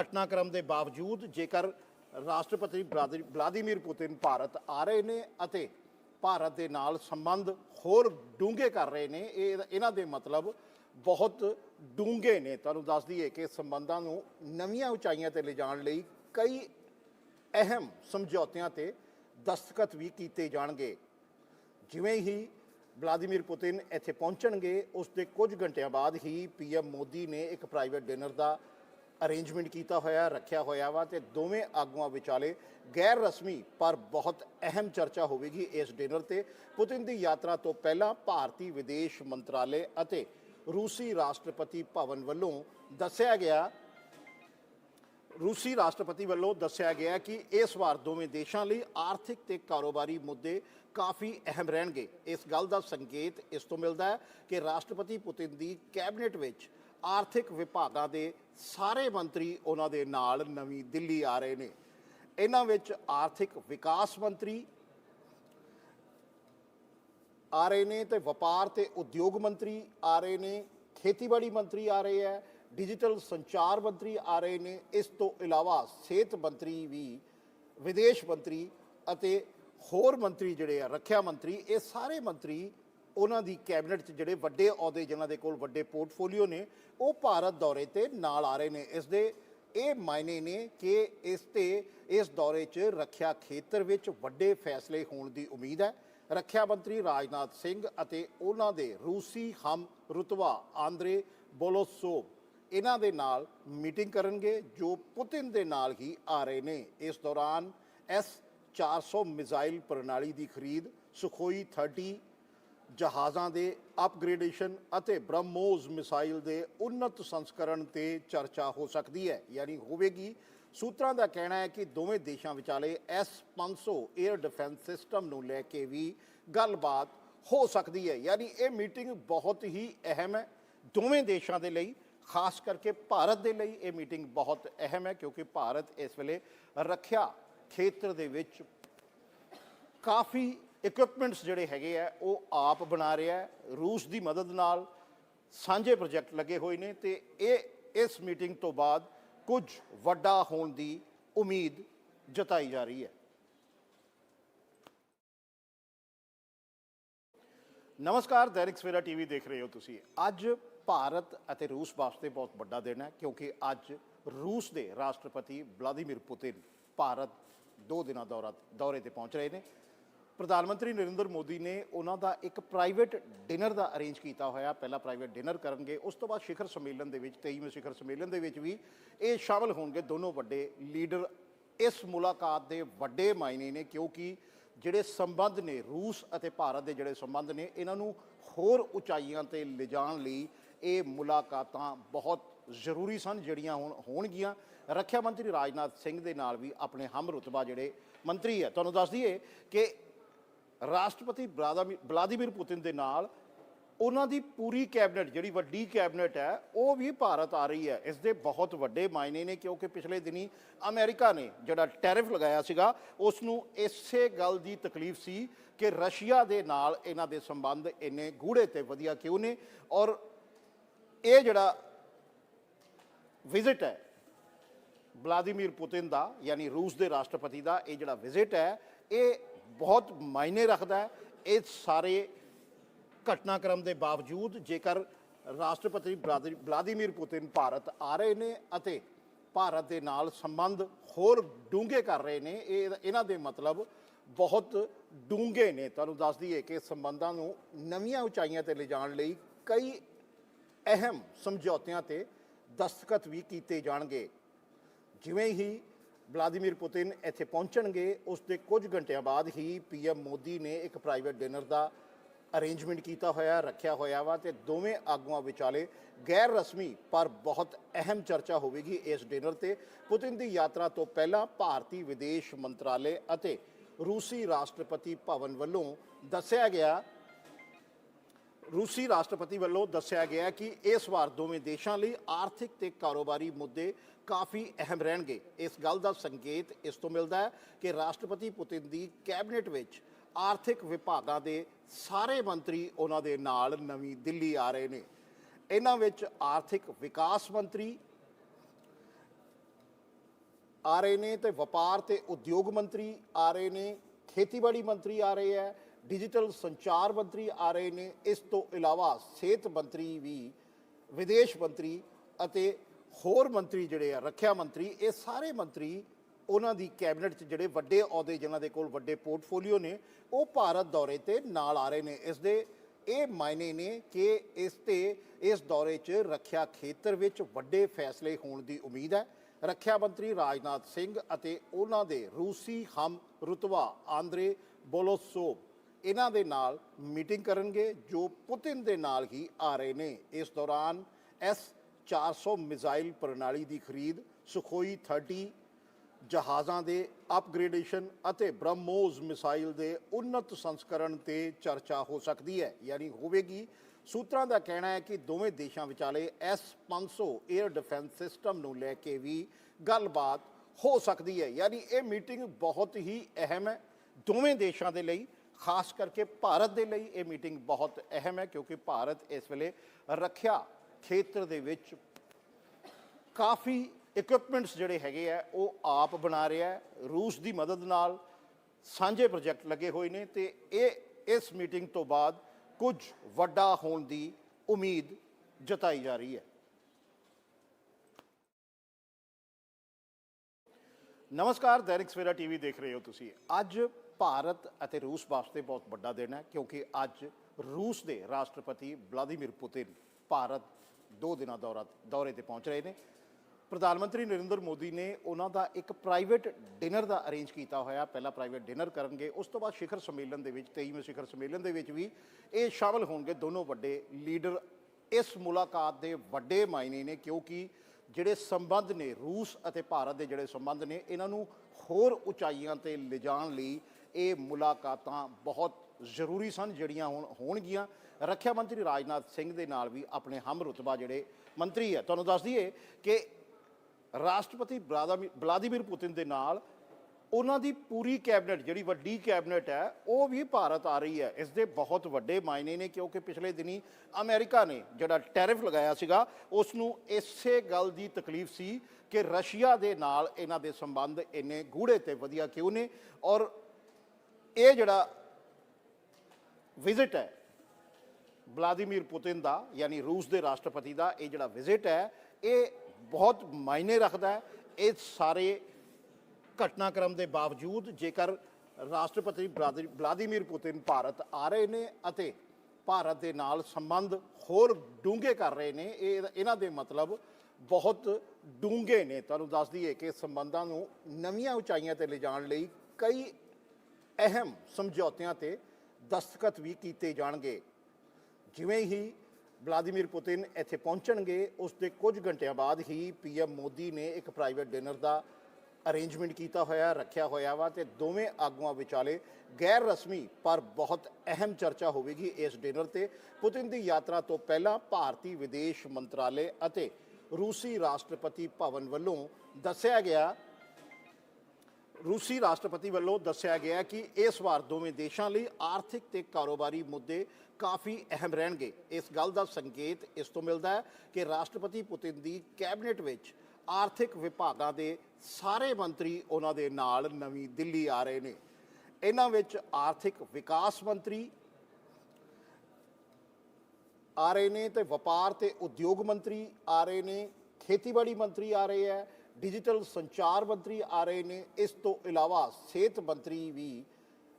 ਘਟਨਾਕ੍ਰਮ ਦੇ ਬਾਵਜੂਦ ਜੇਕਰ ਰਾਸ਼ਟਰਪਤੀ ਵਲਾਦੀ- ਵਲਾਦੀਮੀਰ ਪੁਤਿਨ ਭਾਰਤ ਆ ਰਹੇ ਨੇ ਅਤੇ ਭਾਰਤ ਦੇ ਨਾਲ ਸੰਬੰਧ ਹੋਰ ਡੂੰਘੇ ਕਰ ਰਹੇ ਨੇ, ਇਹ ਇਹਨਾਂ ਦੇ ਮਤਲਬ ਬਹੁਤ ਡੂੰਘੇ ਨੇ। ਤੁਹਾਨੂੰ ਦੱਸ ਦਈਏ ਕਿ ਸੰਬੰਧਾਂ ਨੂੰ ਨਵੀਆਂ ਉਚਾਈਆਂ ਤੇ ਲਿਜਾਣ ਲਈ ਕਈ ਅਹਿਮ ਸਮਝੌਤਿਆਂ ਤੇ ਦਸਤਖਤ ਵੀ ਕੀਤੇ ਜਾਣਗੇ। ਜਿਵੇਂ ਹੀ ਵਲਾਦੀਮੀਰ ਪੁਤਿਨ ਇੱਥੇ ਪਹੁੰਚਣਗੇ, ਉਸ ਦੇ ਕੁਝ ਘੰਟਿਆਂ ਬਾਅਦ ਹੀ ਪੀਐਮ ਮੋਦੀ ਨੇ ਇੱਕ ਪ੍ਰਾਈਵੇਟ ਡਿਨਰ ਦਾ ਅਰੇਂਜਮੈਂਟ ਕੀਤਾ ਹੋਇਆ, ਰੱਖਿਆ ਹੋਇਆ ਵਾ ਤੇ ਦੋਵੇਂ ਆਗੂਆਂ ਵਿਚਾਲੇ ਗੈਰ ਰਸਮੀ ਪਰ ਬਹੁਤ ਅਹਿਮ ਚਰਚਾ ਹੋਵੇਗੀ ਇਸ ਡਿਨਰ ਤੇ। ਪੁਤਿਨ ਦੀ ਯਾਤਰਾ ਤੋਂ ਪਹਿਲਾਂ ਭਾਰਤੀ ਵਿਦੇਸ਼ ਮੰਤਰਾਲੇ ਅਤੇ ਰੂਸੀ ਰਾਸ਼ਟਰਪਤੀ ਭਵਨ ਵੱਲੋਂ ਦੱਸਿਆ ਗਿਆ ਰੂਸੀ ਰਾਸ਼ਟਰਪਤੀ ਵੱਲੋਂ ਦੱਸਿਆ ਗਿਆ ਕਿ ਇਸ ਵਾਰ ਦੋਵੇਂ ਦੇਸ਼ਾਂ ਲਈ ਆਰਥਿਕ ਤੇ ਕਾਰੋਬਾਰੀ ਮੁੱਦੇ ਕਾਫੀ ਅਹਿਮ ਰਹਿਣਗੇ। ਇਸ ਗੱਲ ਦਾ ਸੰਕੇਤ ਇਸ ਤੋਂ ਮਿਲਦਾ ਹੈ ਕਿ ਰਾਸ਼ਟਰਪਤੀ ਪੁਤਿਨ ਦੀ ਕੈਬਨਿਟ ਵਿੱਚ ਆਰਥਿਕ ਵਿਭਾਗਾਂ ਦੇ ਸਾਰੇ ਮੰਤਰੀ ਉਹਨਾਂ ਦੇ ਨਾਲ ਨਵੀਂ ਦਿੱਲੀ ਆ ਰਹੇ ਨੇ। ਇਹਨਾਂ ਵਿੱਚ ਆਰਥਿਕ ਵਿਕਾਸ ਮੰਤਰੀ ਆ ਰਹੇ ਨੇ ਤੇ ਵਪਾਰ ਤੇ ਉਦਯੋਗ ਮੰਤਰੀ ਆ ਰਹੇ ਨੇ, ਖੇਤੀਬਾੜੀ ਮੰਤਰੀ ਆ ਰਹੇ ਹੈ ਡਿਜੀਟਲ ਸੰਚਾਰ ਮੰਤਰੀ ਆ ਰਹੇ ਨੇ ਇਸ ਤੋਂ ਇਲਾਵਾ ਸਿਹਤ ਮੰਤਰੀ ਵੀ ਵਿਦੇਸ਼ ਮੰਤਰੀ ਅਤੇ ਹੋਰ ਮੰਤਰੀ ਜਿਹੜੇ ਆ ਰੱਖਿਆ ਮੰਤਰੀ ਇਹ ਸਾਰੇ ਮੰਤਰੀ ਉਹਨਾਂ ਦੀ ਕੈਬਨਿਟ 'ਚ ਜਿਹੜੇ ਵੱਡੇ ਅਹੁਦੇ ਜਿਨ੍ਹਾਂ ਦੇ ਕੋਲ ਵੱਡੇ ਪੋਰਟਫੋਲੀਓ ਨੇ ਉਹ ਭਾਰਤ ਦੌਰੇ ਤੇ ਨਾਲ ਆ ਰਹੇ ਨੇ ਇਸ ਦੇ ਇਹ ਮਾਇਨੇ ਨੇ ਕਿ ਇਸ ਤੇ ਇਸ ਦੌਰੇ 'ਚ ਰੱਖਿਆ ਖੇਤਰ ਵਿੱਚ ਵੱਡੇ ਫੈਸਲੇ ਹੋਣ ਦੀ ਉਮੀਦ ਹੈ ਰੱਖਿਆ ਮੰਤਰੀ ਰਾਜਨਾਥ ਸਿੰਘ ਅਤੇ ਉਹਨਾਂ ਦੇ ਰੂਸੀ ਹਮ ਰੁਤਬਾ ਆਂਦਰੇ ਬੋਲੋਸੋਵ ਇਹਨਾਂ ਦੇ ਨਾਲ ਮੀਟਿੰਗ ਕਰਨਗੇ, ਜੋ ਪੁਤਿਨ ਦੇ ਨਾਲ ਹੀ ਆ ਰਹੇ ਨੇ। ਇਸ ਦੌਰਾਨ ਐਸ 400 ਮਿਜ਼ਾਈਲ ਪ੍ਰਣਾਲੀ ਦੀ ਖਰੀਦ, ਸੁਖੋਈ 30 ਜਹਾਜ਼ਾਂ ਦੇ ਅਪਗ੍ਰੇਡੇਸ਼ਨ ਅਤੇ ਬ੍ਰਹਮੋਸ ਮਿਸਾਈਲ ਦੇ ਉन्नत ਸੰਸਕਰਣ ਤੇ ਚਰਚਾ ਹੋ ਸਕਦੀ ਹੈ। ਯਾਨੀ ਹੋਵੇਗੀ, ਸੂਤਰਾਂ ਦਾ ਕਹਿਣਾ ਹੈ ਕਿ ਦੋਵੇਂ ਦੇਸ਼ਾਂ ਵਿਚਾਲੇ S500 ਏਅਰ ਡਿਫੈਂਸ ਸਿਸਟਮ ਨੂੰ ਲੈ ਕੇ ਵੀ ਗੱਲਬਾਤ ਹੋ ਸਕਦੀ ਹੈ। ਯਾਨੀ ਇਹ ਮੀਟਿੰਗ ਬਹੁਤ ਹੀ ਅਹਿਮ ਹੈ ਦੋਵੇਂ ਦੇਸ਼ਾਂ ਦੇ ਲਈ। ਖਾਸ ਕਰਕੇ ਭਾਰਤ ਦੇ ਲਈ ਇਹ ਮੀਟਿੰਗ ਬਹੁਤ ਅਹਿਮ ਹੈ ਕਿਉਂਕਿ ਭਾਰਤ ਇਸ ਵੇਲੇ ਰੱਖਿਆ ਖੇਤਰ ਦੇ ਵਿੱਚ ਕਾਫੀ ਇਕਵਿਪਮੈਂਟਸ ਜਿਹੜੇ ਹੈਗੇ ਆ, ਉਹ ਆਪ ਬਣਾ ਰਿਹਾ ਹੈ। ਰੂਸ ਦੀ ਮਦਦ ਨਾਲ ਸਾਂਝੇ ਪ੍ਰੋਜੈਕਟ ਲੱਗੇ ਹੋਏ ਨੇ ਤੇ ਇਹ, ਇਸ ਮੀਟਿੰਗ ਤੋਂ ਬਾਅਦ ਕੁਝ ਵੱਡਾ ਹੋਣ ਦੀ ਉਮੀਦ ਜਤਾਈ ਜਾ ਰਹੀ ਹੈ। ਨਮਸਕਾਰ, ਦੈਨਿਕ ਸਵੇਰਾ ਟੀਵੀ ਦੇਖ ਰਹੇ ਹੋ ਤੁਸੀਂ। ਅੱਜ ਭਾਰਤ ਅਤੇ ਰੂਸ ਵਾਸਤੇ ਬਹੁਤ ਵੱਡਾ ਦਿਨ ਹੈ, ਕਿਉਂਕਿ ਅੱਜ ਰੂਸ ਦੇ ਰਾਸ਼ਟਰਪਤੀ ਵਲਾਦੀਮੀਰ ਪੁਤਿਨ ਭਾਰਤ ਦੋ ਦਿਨਾਂ ਦੌਰਾ, ਦੌਰੇ ਤੇ ਪਹੁੰਚ ਰਹੇ ਨੇ। ਪ੍ਰਧਾਨ ਮੰਤਰੀ ਨਰਿੰਦਰ ਮੋਦੀ ਨੇ ਉਹਨਾਂ ਦਾ ਇੱਕ ਪ੍ਰਾਈਵੇਟ ਡਿਨਰ ਦਾ ਅਰੇਂਜ ਕੀਤਾ ਹੋਇਆ। ਪਹਿਲਾ ਪ੍ਰਾਈਵੇਟ ਡਿਨਰ ਕਰਨਗੇ, ਉਸ ਤੋਂ ਬਾਅਦ ਸਿਖਰ ਸੰਮੇਲਨ ਦੇ ਵਿੱਚ 23ਵੇਂ ਸਿਖਰ ਸੰਮੇਲਨ ਦੇ ਵਿੱਚ ਵੀ ਇਹ ਸ਼ਾਮਲ ਹੋਣਗੇ ਦੋਨੋਂ ਵੱਡੇ ਲੀਡਰ। ਇਸ ਮੁਲਾਕਾਤ ਦੇ ਵੱਡੇ ਮਾਇਨੇ ਨੇ, ਕਿਉਂਕਿ ਜਿਹੜੇ ਸੰਬੰਧ ਨੇ ਰੂਸ ਅਤੇ ਭਾਰਤ ਦੇ ਜਿਹੜੇ ਸੰਬੰਧ ਨੇ, ਇਹਨਾਂ ਨੂੰ ਹੋਰ ਉਚਾਈਆਂ ਤੇ ਲਿਜਾਣ ਲਈ ਇਹ ਮੁਲਾਕਾਤਾਂ ਬਹੁਤ ਜ਼ਰੂਰੀ ਸਨ, ਜਿਹੜੀਆਂ ਹੁਣ ਹੋਣਗੀਆਂ। ਰੱਖਿਆ ਮੰਤਰੀ ਰਾਜਨਾਥ ਸਿੰਘ ਦੇ ਨਾਲ ਵੀ ਆਪਣੇ ਹਮ ਰੁਤਬਾ ਜਿਹੜੇ ਮੰਤਰੀ ਹੈ। ਤੁਹਾਨੂੰ ਦੱਸ ਦਈਏ ਕਿ ਰਾਸ਼ਟਰਪਤੀ ਵਲਾਦੀਮੀਰ ਵਲਾਦੀਮੀਰ ਪੁਤਿਨ ਦੇ ਨਾਲ ਉਹਨਾਂ ਦੀ ਪੂਰੀ ਕੈਬਨਿਟ, ਜਿਹੜੀ ਵੱਡੀ ਕੈਬਨਿਟ ਹੈ, ਉਹ ਵੀ ਭਾਰਤ ਆ ਰਹੀ ਹੈ। ਇਸ ਦੇ ਬਹੁਤ ਵੱਡੇ ਮਾਇਨੇ ਨੇ, ਕਿਉਂਕਿ ਪਿਛਲੇ ਦਿਨੀ ਅਮਰੀਕਾ ਨੇ ਜਿਹੜਾ ਟੈਰਿਫ ਲਗਾਇਆ ਸੀਗਾ ਉਸ ਨੂੰ ਇਸੇ ਗੱਲ ਦੀ ਤਕਲੀਫ ਸੀ ਕਿ ਰਸ਼ੀਆ ਦੇ ਨਾਲ ਇਹਨਾਂ ਦੇ ਸੰਬੰਧ ਇੰਨੇ ਗੂੜੇ ਤੇ ਵਧੀਆ ਕਿਉਂ ਨੇ ਔਰ ਇਹ ਜਿਹੜਾ ਵਿਜ਼ਿਟ ਹੈ ਵਲਾਦੀਮੀਰ ਪੁਤਿਨ ਦਾ, ਯਾਨੀ ਰੂਸ ਦੇ ਰਾਸ਼ਟਰਪਤੀ ਦਾ ਇਹ ਜਿਹੜਾ ਵਿਜ਼ਿਟ ਹੈ, ਇਹ ਬਹੁਤ ਮਾਇਨੇ ਰੱਖਦਾ ਹੈ। ਇਹ ਸਾਰੇ ਘਟਨਾਕ੍ਰਮ ਦੇ ਬਾਵਜੂਦ ਜੇਕਰ ਰਾਸ਼ਟਰਪਤੀ ਵਲਾਦੀ- ਵਲਾਦੀਮੀਰ ਪੁਤਿਨ ਭਾਰਤ ਆ ਰਹੇ ਨੇ ਅਤੇ ਭਾਰਤ ਦੇ ਨਾਲ ਸੰਬੰਧ ਹੋਰ ਡੂੰਘੇ ਕਰ ਰਹੇ ਨੇ, ਇਹ ਇਹਨਾਂ ਦੇ ਮਤਲਬ ਬਹੁਤ ਡੂੰਘੇ ਨੇ। ਤੁਹਾਨੂੰ ਦੱਸ ਦਈਏ ਕਿ ਸੰਬੰਧਾਂ ਨੂੰ ਨਵੀਆਂ ਉਚਾਈਆਂ ਤੇ ਲਿਜਾਣ ਲਈ ਕਈ ਅਹਿਮ ਸਮਝੌਤਿਆਂ ਤੇ ਦਸਤਖਤ ਵੀ ਕੀਤੇ ਜਾਣਗੇ। ਜਿਵੇਂ ਹੀ ਵਲਾਦੀਮੀਰ ਪੁਤਿਨ ਇੱਥੇ ਪਹੁੰਚਣਗੇ, ਉਸ ਦੇ ਕੁਝ ਘੰਟਿਆਂ ਬਾਅਦ ਹੀ ਪੀਐਮ ਮੋਦੀ ਨੇ ਇੱਕ ਪ੍ਰਾਈਵੇਟ ਡਿਨਰ ਦਾ ਅਰੇਂਜਮੈਂਟ ਕੀਤਾ ਹੋਇਆ, ਰੱਖਿਆ ਹੋਇਆ ਵਾ ਤੇ ਦੋਵੇਂ ਆਗੂਆਂ ਵਿਚਾਲੇ ਗੈਰ ਰਸਮੀ ਪਰ ਬਹੁਤ ਅਹਿਮ ਚਰਚਾ ਹੋਵੇਗੀ ਇਸ ਡਿਨਰ ਤੇ। ਪੁਤਿਨ ਦੀ ਯਾਤਰਾ ਤੋਂ ਪਹਿਲਾਂ ਭਾਰਤੀ ਵਿਦੇਸ਼ ਮੰਤਰਾਲੇ ਅਤੇ ਰੂਸੀ ਰਾਸ਼ਟਰਪਤੀ ਭਵਨ ਵੱਲੋਂ ਦੱਸਿਆ ਗਿਆ ਰੂਸੀ ਰਾਸ਼ਟਰਪਤੀ ਵੱਲੋਂ ਦੱਸਿਆ ਗਿਆ ਕਿ ਇਸ ਵਾਰ ਦੋਵੇਂ ਦੇਸ਼ਾਂ ਲਈ ਆਰਥਿਕ ਤੇ ਕਾਰੋਬਾਰੀ ਮੁੱਦੇ ਕਾਫੀ ਅਹਿਮ ਰਹਿਣਗੇ। ਇਸ ਗੱਲ ਦਾ ਸੰਕੇਤ ਇਸ ਤੋਂ ਮਿਲਦਾ ਹੈ ਕਿ ਰਾਸ਼ਟਰਪਤੀ ਪੁਤਿਨ ਦੀ ਕੈਬਨਿਟ ਵਿੱਚ ਆਰਥਿਕ ਵਿਭਾਗਾਂ ਦੇ ਸਾਰੇ ਮੰਤਰੀ ਉਹਨਾਂ ਦੇ ਨਾਲ ਨਵੀਂ ਦਿੱਲੀ ਆ ਰਹੇ ਨੇ। ਇਹਨਾਂ ਵਿੱਚ ਆਰਥਿਕ ਵਿਕਾਸ ਮੰਤਰੀ ਆ ਰਹੇ ਨੇ ਤੇ ਵਪਾਰ ਤੇ ਉਦਯੋਗ ਮੰਤਰੀ ਆ ਰਹੇ ਨੇ, ਖੇਤੀਬਾੜੀ ਮੰਤਰੀ ਆ ਰਹੇ ਹੈ ਡਿਜੀਟਲ ਸੰਚਾਰ ਮੰਤਰੀ ਆ ਰਹੇ ਨੇ ਇਸ ਤੋਂ ਇਲਾਵਾ ਸਿਹਤ ਮੰਤਰੀ ਵੀ ਵਿਦੇਸ਼ ਮੰਤਰੀ ਅਤੇ ਹੋਰ ਮੰਤਰੀ ਜਿਹੜੇ ਆ ਰੱਖਿਆ ਮੰਤਰੀ ਇਹ ਸਾਰੇ ਮੰਤਰੀ ਉਹਨਾਂ ਦੀ ਕੈਬਨਿਟ 'ਚ ਜਿਹੜੇ ਵੱਡੇ ਅਹੁਦੇ ਜਿਨ੍ਹਾਂ ਦੇ ਕੋਲ ਵੱਡੇ ਪੋਰਟਫੋਲੀਓ ਨੇ ਉਹ ਭਾਰਤ ਦੌਰੇ ਤੇ ਨਾਲ ਆ ਰਹੇ ਨੇ ਇਸ ਦੇ ਇਹ ਮਾਇਨੇ ਨੇ ਕਿ ਇਸ ਤੇ ਇਸ ਦੌਰੇ 'ਚ ਰੱਖਿਆ ਖੇਤਰ ਵਿੱਚ ਵੱਡੇ ਫੈਸਲੇ ਹੋਣ ਦੀ ਉਮੀਦ ਹੈ ਰੱਖਿਆ ਮੰਤਰੀ ਰਾਜਨਾਥ ਸਿੰਘ ਅਤੇ ਉਹਨਾਂ ਦੇ ਰੂਸੀ ਹਮ ਰੁਤਬਾ ਆਂਦਰੇ ਬੋਲੋਸੋਵ ਇਹਨਾਂ ਦੇ ਨਾਲ ਮੀਟਿੰਗ ਕਰਨਗੇ, ਜੋ ਪੁਤਿਨ ਦੇ ਨਾਲ ਹੀ ਆ ਰਹੇ ਨੇ। ਇਸ ਦੌਰਾਨ ਐਸ 400 ਮਿਜ਼ਾਈਲ ਪ੍ਰਣਾਲੀ ਦੀ ਖਰੀਦ, ਸੁਖੋਈ 30 ਜਹਾਜ਼ਾਂ ਦੇ ਅਪਗ੍ਰੇਡੇਸ਼ਨ ਅਤੇ ਬ੍ਰਹਮੋਸ ਮਿਸਾਈਲ ਦੇ ਉન્નਤ ਸੰਸਕਰਣ ਤੇ ਚਰਚਾ ਹੋ ਸਕਦੀ ਹੈ। ਯਾਨੀ ਹੋਵੇਗੀ, ਸੂਤਰਾਂ ਦਾ ਕਹਿਣਾ ਹੈ ਕਿ ਦੋਵੇਂ ਦੇਸ਼ਾਂ ਵਿਚਾਲੇ S500 에ਅਰ ਡਿਫੈਂਸ ਸਿਸਟਮ ਨੂੰ ਲੈ ਕੇ ਵੀ ਗੱਲਬਾਤ ਹੋ ਸਕਦੀ ਹੈ। ਯਾਨੀ ਇਹ ਮੀਟਿੰਗ ਬਹੁਤ ਹੀ ਅਹਿਮ ਹੈ ਦੋਵੇਂ ਦੇਸ਼ਾਂ ਦੇ ਲਈ। ਖਾਸ ਕਰਕੇ ਭਾਰਤ ਦੇ ਲਈ ਇਹ ਮੀਟਿੰਗ ਬਹੁਤ ਅਹਿਮ ਹੈ ਕਿਉਂਕਿ ਭਾਰਤ ਇਸ ਵੇਲੇ ਰੱਖਿਆ ਖੇਤਰ ਦੇ ਵਿੱਚ ਕਾਫੀ ਇਕਵਿਪਮੈਂਟਸ ਜਿਹੜੇ ਹੈਗੇ ਆ, ਉਹ ਆਪ ਬਣਾ ਰਿਹਾ ਹੈ। ਰੂਸ ਦੀ ਮਦਦ ਨਾਲ ਸਾਂਝੇ ਪ੍ਰੋਜੈਕਟ ਲੱਗੇ ਹੋਏ ਨੇ ਤੇ ਇਹ ਇਸ ਮੀਟਿੰਗ ਤੋਂ ਬਾਅਦ ਕੁਝ ਵੱਡਾ ਹੋਣ ਦੀ ਉਮੀਦ ਜਤਾਈ ਜਾ ਰਹੀ ਹੈ। ਨਮਸਕਾਰ, ਦੈਨਿਕ ਸਵੇਰਾ ਟੀਵੀ ਦੇਖ ਰਹੇ ਹੋ ਤੁਸੀਂ। ਅੱਜ ਭਾਰਤ ਅਤੇ ਰੂਸ ਵਾਸਤੇ ਬਹੁਤ ਵੱਡਾ ਦਿਨ ਹੈ, ਕਿਉਂਕਿ ਅੱਜ ਰੂਸ ਦੇ ਰਾਸ਼ਟਰਪਤੀ ਵਲਾਦੀਮੀਰ ਪੁਤਿਨ ਭਾਰਤ ਦੋ ਦਿਨਾਂ ਦੌਰਾ ਦੌਰੇ ਤੇ ਪਹੁੰਚ ਰਹੇ ਨੇ। ਪ੍ਰਧਾਨ ਮੰਤਰੀ ਨਰਿੰਦਰ ਮੋਦੀ ਨੇ ਉਹਨਾਂ ਦਾ ਇੱਕ ਪ੍ਰਾਈਵੇਟ ਡਿਨਰ ਦਾ ਅਰੇਂਜ ਕੀਤਾ ਹੋਇਆ। ਪਹਿਲਾ ਪ੍ਰਾਈਵੇਟ ਡਿਨਰ ਕਰਨਗੇ, ਉਸ ਤੋਂ ਬਾਅਦ ਸਿਖਰ ਸੰਮੇਲਨ ਦੇ ਵਿੱਚ 23ਵੇਂ ਸਿਖਰ ਸੰਮੇਲਨ ਦੇ ਵਿੱਚ ਵੀ ਇਹ ਸ਼ਾਮਲ ਹੋਣਗੇ ਦੋਨੋਂ ਵੱਡੇ ਲੀਡਰ। ਇਸ ਮੁਲਾਕਾਤ ਦੇ ਵੱਡੇ ਮਾਇਨੇ ਨੇ, ਕਿਉਂਕਿ ਜਿਹੜੇ ਸੰਬੰਧ ਨੇ ਰੂਸ ਅਤੇ ਭਾਰਤ ਦੇ ਜਿਹੜੇ ਸੰਬੰਧ ਨੇ, ਇਹਨਾਂ ਨੂੰ ਹੋਰ ਉਚਾਈਆਂ ਤੇ ਲਿਜਾਣ ਲਈ ਇਹ ਮੁਲਾਕਾਤਾਂ ਬਹੁਤ ਜ਼ਰੂਰੀ ਸਨ, ਜਿਹੜੀਆਂ ਹੁਣ ਹੋਣਗੀਆਂ। ਰੱਖਿਆ ਮੰਤਰੀ ਰਾਜਨਾਥ ਸਿੰਘ ਦੇ ਨਾਲ ਵੀ ਆਪਣੇ ਹਮ ਰੁਤਬਾ ਜਿਹੜੇ ਮੰਤਰੀ ਹੈ। ਤੁਹਾਨੂੰ ਦੱਸ ਦਈਏ ਕਿ ਰਾਸ਼ਟਰਪਤੀ ਵਲਾਦੀਮੀਰ ਵਲਾਦੀਮੀਰ ਪੁਤਿਨ ਦੇ ਨਾਲ ਉਹਨਾਂ ਦੀ ਪੂਰੀ ਕੈਬਨਿਟ, ਜਿਹੜੀ ਵੱਡੀ ਕੈਬਨਿਟ ਹੈ, ਉਹ ਵੀ ਭਾਰਤ ਆ ਰਹੀ ਹੈ। ਇਸ ਦੇ ਬਹੁਤ ਵੱਡੇ ਮਾਇਨੇ ਨੇ, ਕਿਉਂਕਿ ਪਿਛਲੇ ਦਿਨੀ ਅਮਰੀਕਾ ਨੇ ਜਿਹੜਾ ਟੈਰਿਫ ਲਗਾਇਆ ਸੀਗਾ ਉਸ ਨੂੰ ਇਸੇ ਗੱਲ ਦੀ ਤਕਲੀਫ ਸੀ ਕਿ ਰਸ਼ੀਆ ਦੇ ਨਾਲ ਇਹਨਾਂ ਦੇ ਸੰਬੰਧ ਇੰਨੇ ਗੂੜੇ ਤੇ ਵਧੀਆ ਕਿਉਂ ਨੇ ਔਰ ਇਹ ਜਿਹੜਾ ਵਿਜ਼ਿਟ ਹੈ ਵਲਾਦੀਮੀਰ ਪੁਤਿਨ ਦਾ, ਯਾਨੀ ਰੂਸ ਦੇ ਰਾਸ਼ਟਰਪਤੀ ਦਾ ਇਹ ਜਿਹੜਾ ਵਿਜ਼ਿਟ ਹੈ, ਇਹ ਬਹੁਤ ਮਾਇਨੇ ਰੱਖਦਾ ਹੈ। ਇਹ ਸਾਰੇ ਘਟਨਾਕ੍ਰਮ ਦੇ ਬਾਵਜੂਦ ਜੇਕਰ ਰਾਸ਼ਟਰਪਤੀ ਵਲਾਦੀ- ਵਲਾਦੀਮੀਰ ਪੁਤਿਨ ਭਾਰਤ ਆ ਰਹੇ ਨੇ ਅਤੇ ਭਾਰਤ ਦੇ ਨਾਲ ਸੰਬੰਧ ਹੋਰ ਡੂੰਘੇ ਕਰ ਰਹੇ ਨੇ, ਇਹ ਇਹਨਾਂ ਦੇ ਮਤਲਬ ਬਹੁਤ ਡੂੰਘੇ ਨੇ। ਤੁਹਾਨੂੰ ਦੱਸ ਦਈਏ ਕਿ ਸੰਬੰਧਾਂ ਨੂੰ ਨਵੀਆਂ ਉਚਾਈਆਂ ਤੇ ਲਿਜਾਣ ਲਈ ਕਈ ਅਹਿਮ ਸਮਝੌਤਿਆਂ ਤੇ ਦਸਤਖਤ ਵੀ ਕੀਤੇ ਜਾਣਗੇ। ਜਿਵੇਂ ਹੀ ਵਲਾਦੀਮੀਰ ਪੁਤਿਨ ਇੱਥੇ ਪਹੁੰਚਣਗੇ, ਉਸ ਦੇ ਕੁਝ ਘੰਟਿਆਂ ਬਾਅਦ ਹੀ ਪੀਐਮ ਮੋਦੀ ਨੇ ਇੱਕ ਪ੍ਰਾਈਵੇਟ ਡਿਨਰ ਦਾ ਅਰੇਂਜਮੈਂਟ ਕੀਤਾ ਹੋਇਆ, ਰੱਖਿਆ ਹੋਇਆ ਵਾ ਤੇ ਦੋਵੇਂ ਆਗੂਆਂ ਵਿਚਾਲੇ ਗੈਰ ਰਸਮੀ ਪਰ ਬਹੁਤ ਅਹਿਮ ਚਰਚਾ ਹੋਵੇਗੀ ਇਸ ਡਿਨਰ ਤੇ। ਪੁਤਿਨ ਦੀ ਯਾਤਰਾ ਤੋਂ ਪਹਿਲਾਂ ਭਾਰਤੀ ਵਿਦੇਸ਼ ਮੰਤਰਾਲੇ ਅਤੇ ਰੂਸੀ ਰਾਸ਼ਟਰਪਤੀ ਭਵਨ ਵੱਲੋਂ ਦੱਸਿਆ ਗਿਆ ਰੂਸੀ ਰਾਸ਼ਟਰਪਤੀ ਵੱਲੋਂ ਦੱਸਿਆ ਗਿਆ ਕਿ ਇਸ ਵਾਰ ਦੋਵੇਂ ਦੇਸ਼ਾਂ ਲਈ ਆਰਥਿਕ ਤੇ ਕਾਰੋਬਾਰੀ ਮੁੱਦੇ ਕਾਫੀ ਅਹਿਮ ਰਹਿਣਗੇ। ਇਸ ਗੱਲ ਦਾ ਸੰਕੇਤ ਇਸ ਤੋਂ ਮਿਲਦਾ ਹੈ ਕਿ ਰਾਸ਼ਟਰਪਤੀ ਪੁਤਿਨ ਦੀ ਕੈਬਨਿਟ ਵਿੱਚ ਆਰਥਿਕ ਵਿਭਾਗਾਂ ਦੇ ਸਾਰੇ ਮੰਤਰੀ ਉਹਨਾਂ ਦੇ ਨਾਲ ਨਵੀਂ ਦਿੱਲੀ ਆ ਰਹੇ ਨੇ। ਇਹਨਾਂ ਵਿੱਚ ਆਰਥਿਕ ਵਿਕਾਸ ਮੰਤਰੀ ਆ ਰਹੇ ਨੇ ਤੇ ਵਪਾਰ ਤੇ ਉਦਯੋਗ ਮੰਤਰੀ ਆ ਰਹੇ ਨੇ, ਖੇਤੀਬਾੜੀ ਮੰਤਰੀ ਆ ਰਹੇ ਹੈ ਡਿਜੀਟਲ ਸੰਚਾਰ ਮੰਤਰੀ ਆ ਰਹੇ ਨੇ, ਇਸ ਤੋਂ ਇਲਾਵਾ ਸਿਹਤ ਮੰਤਰੀ ਵੀ,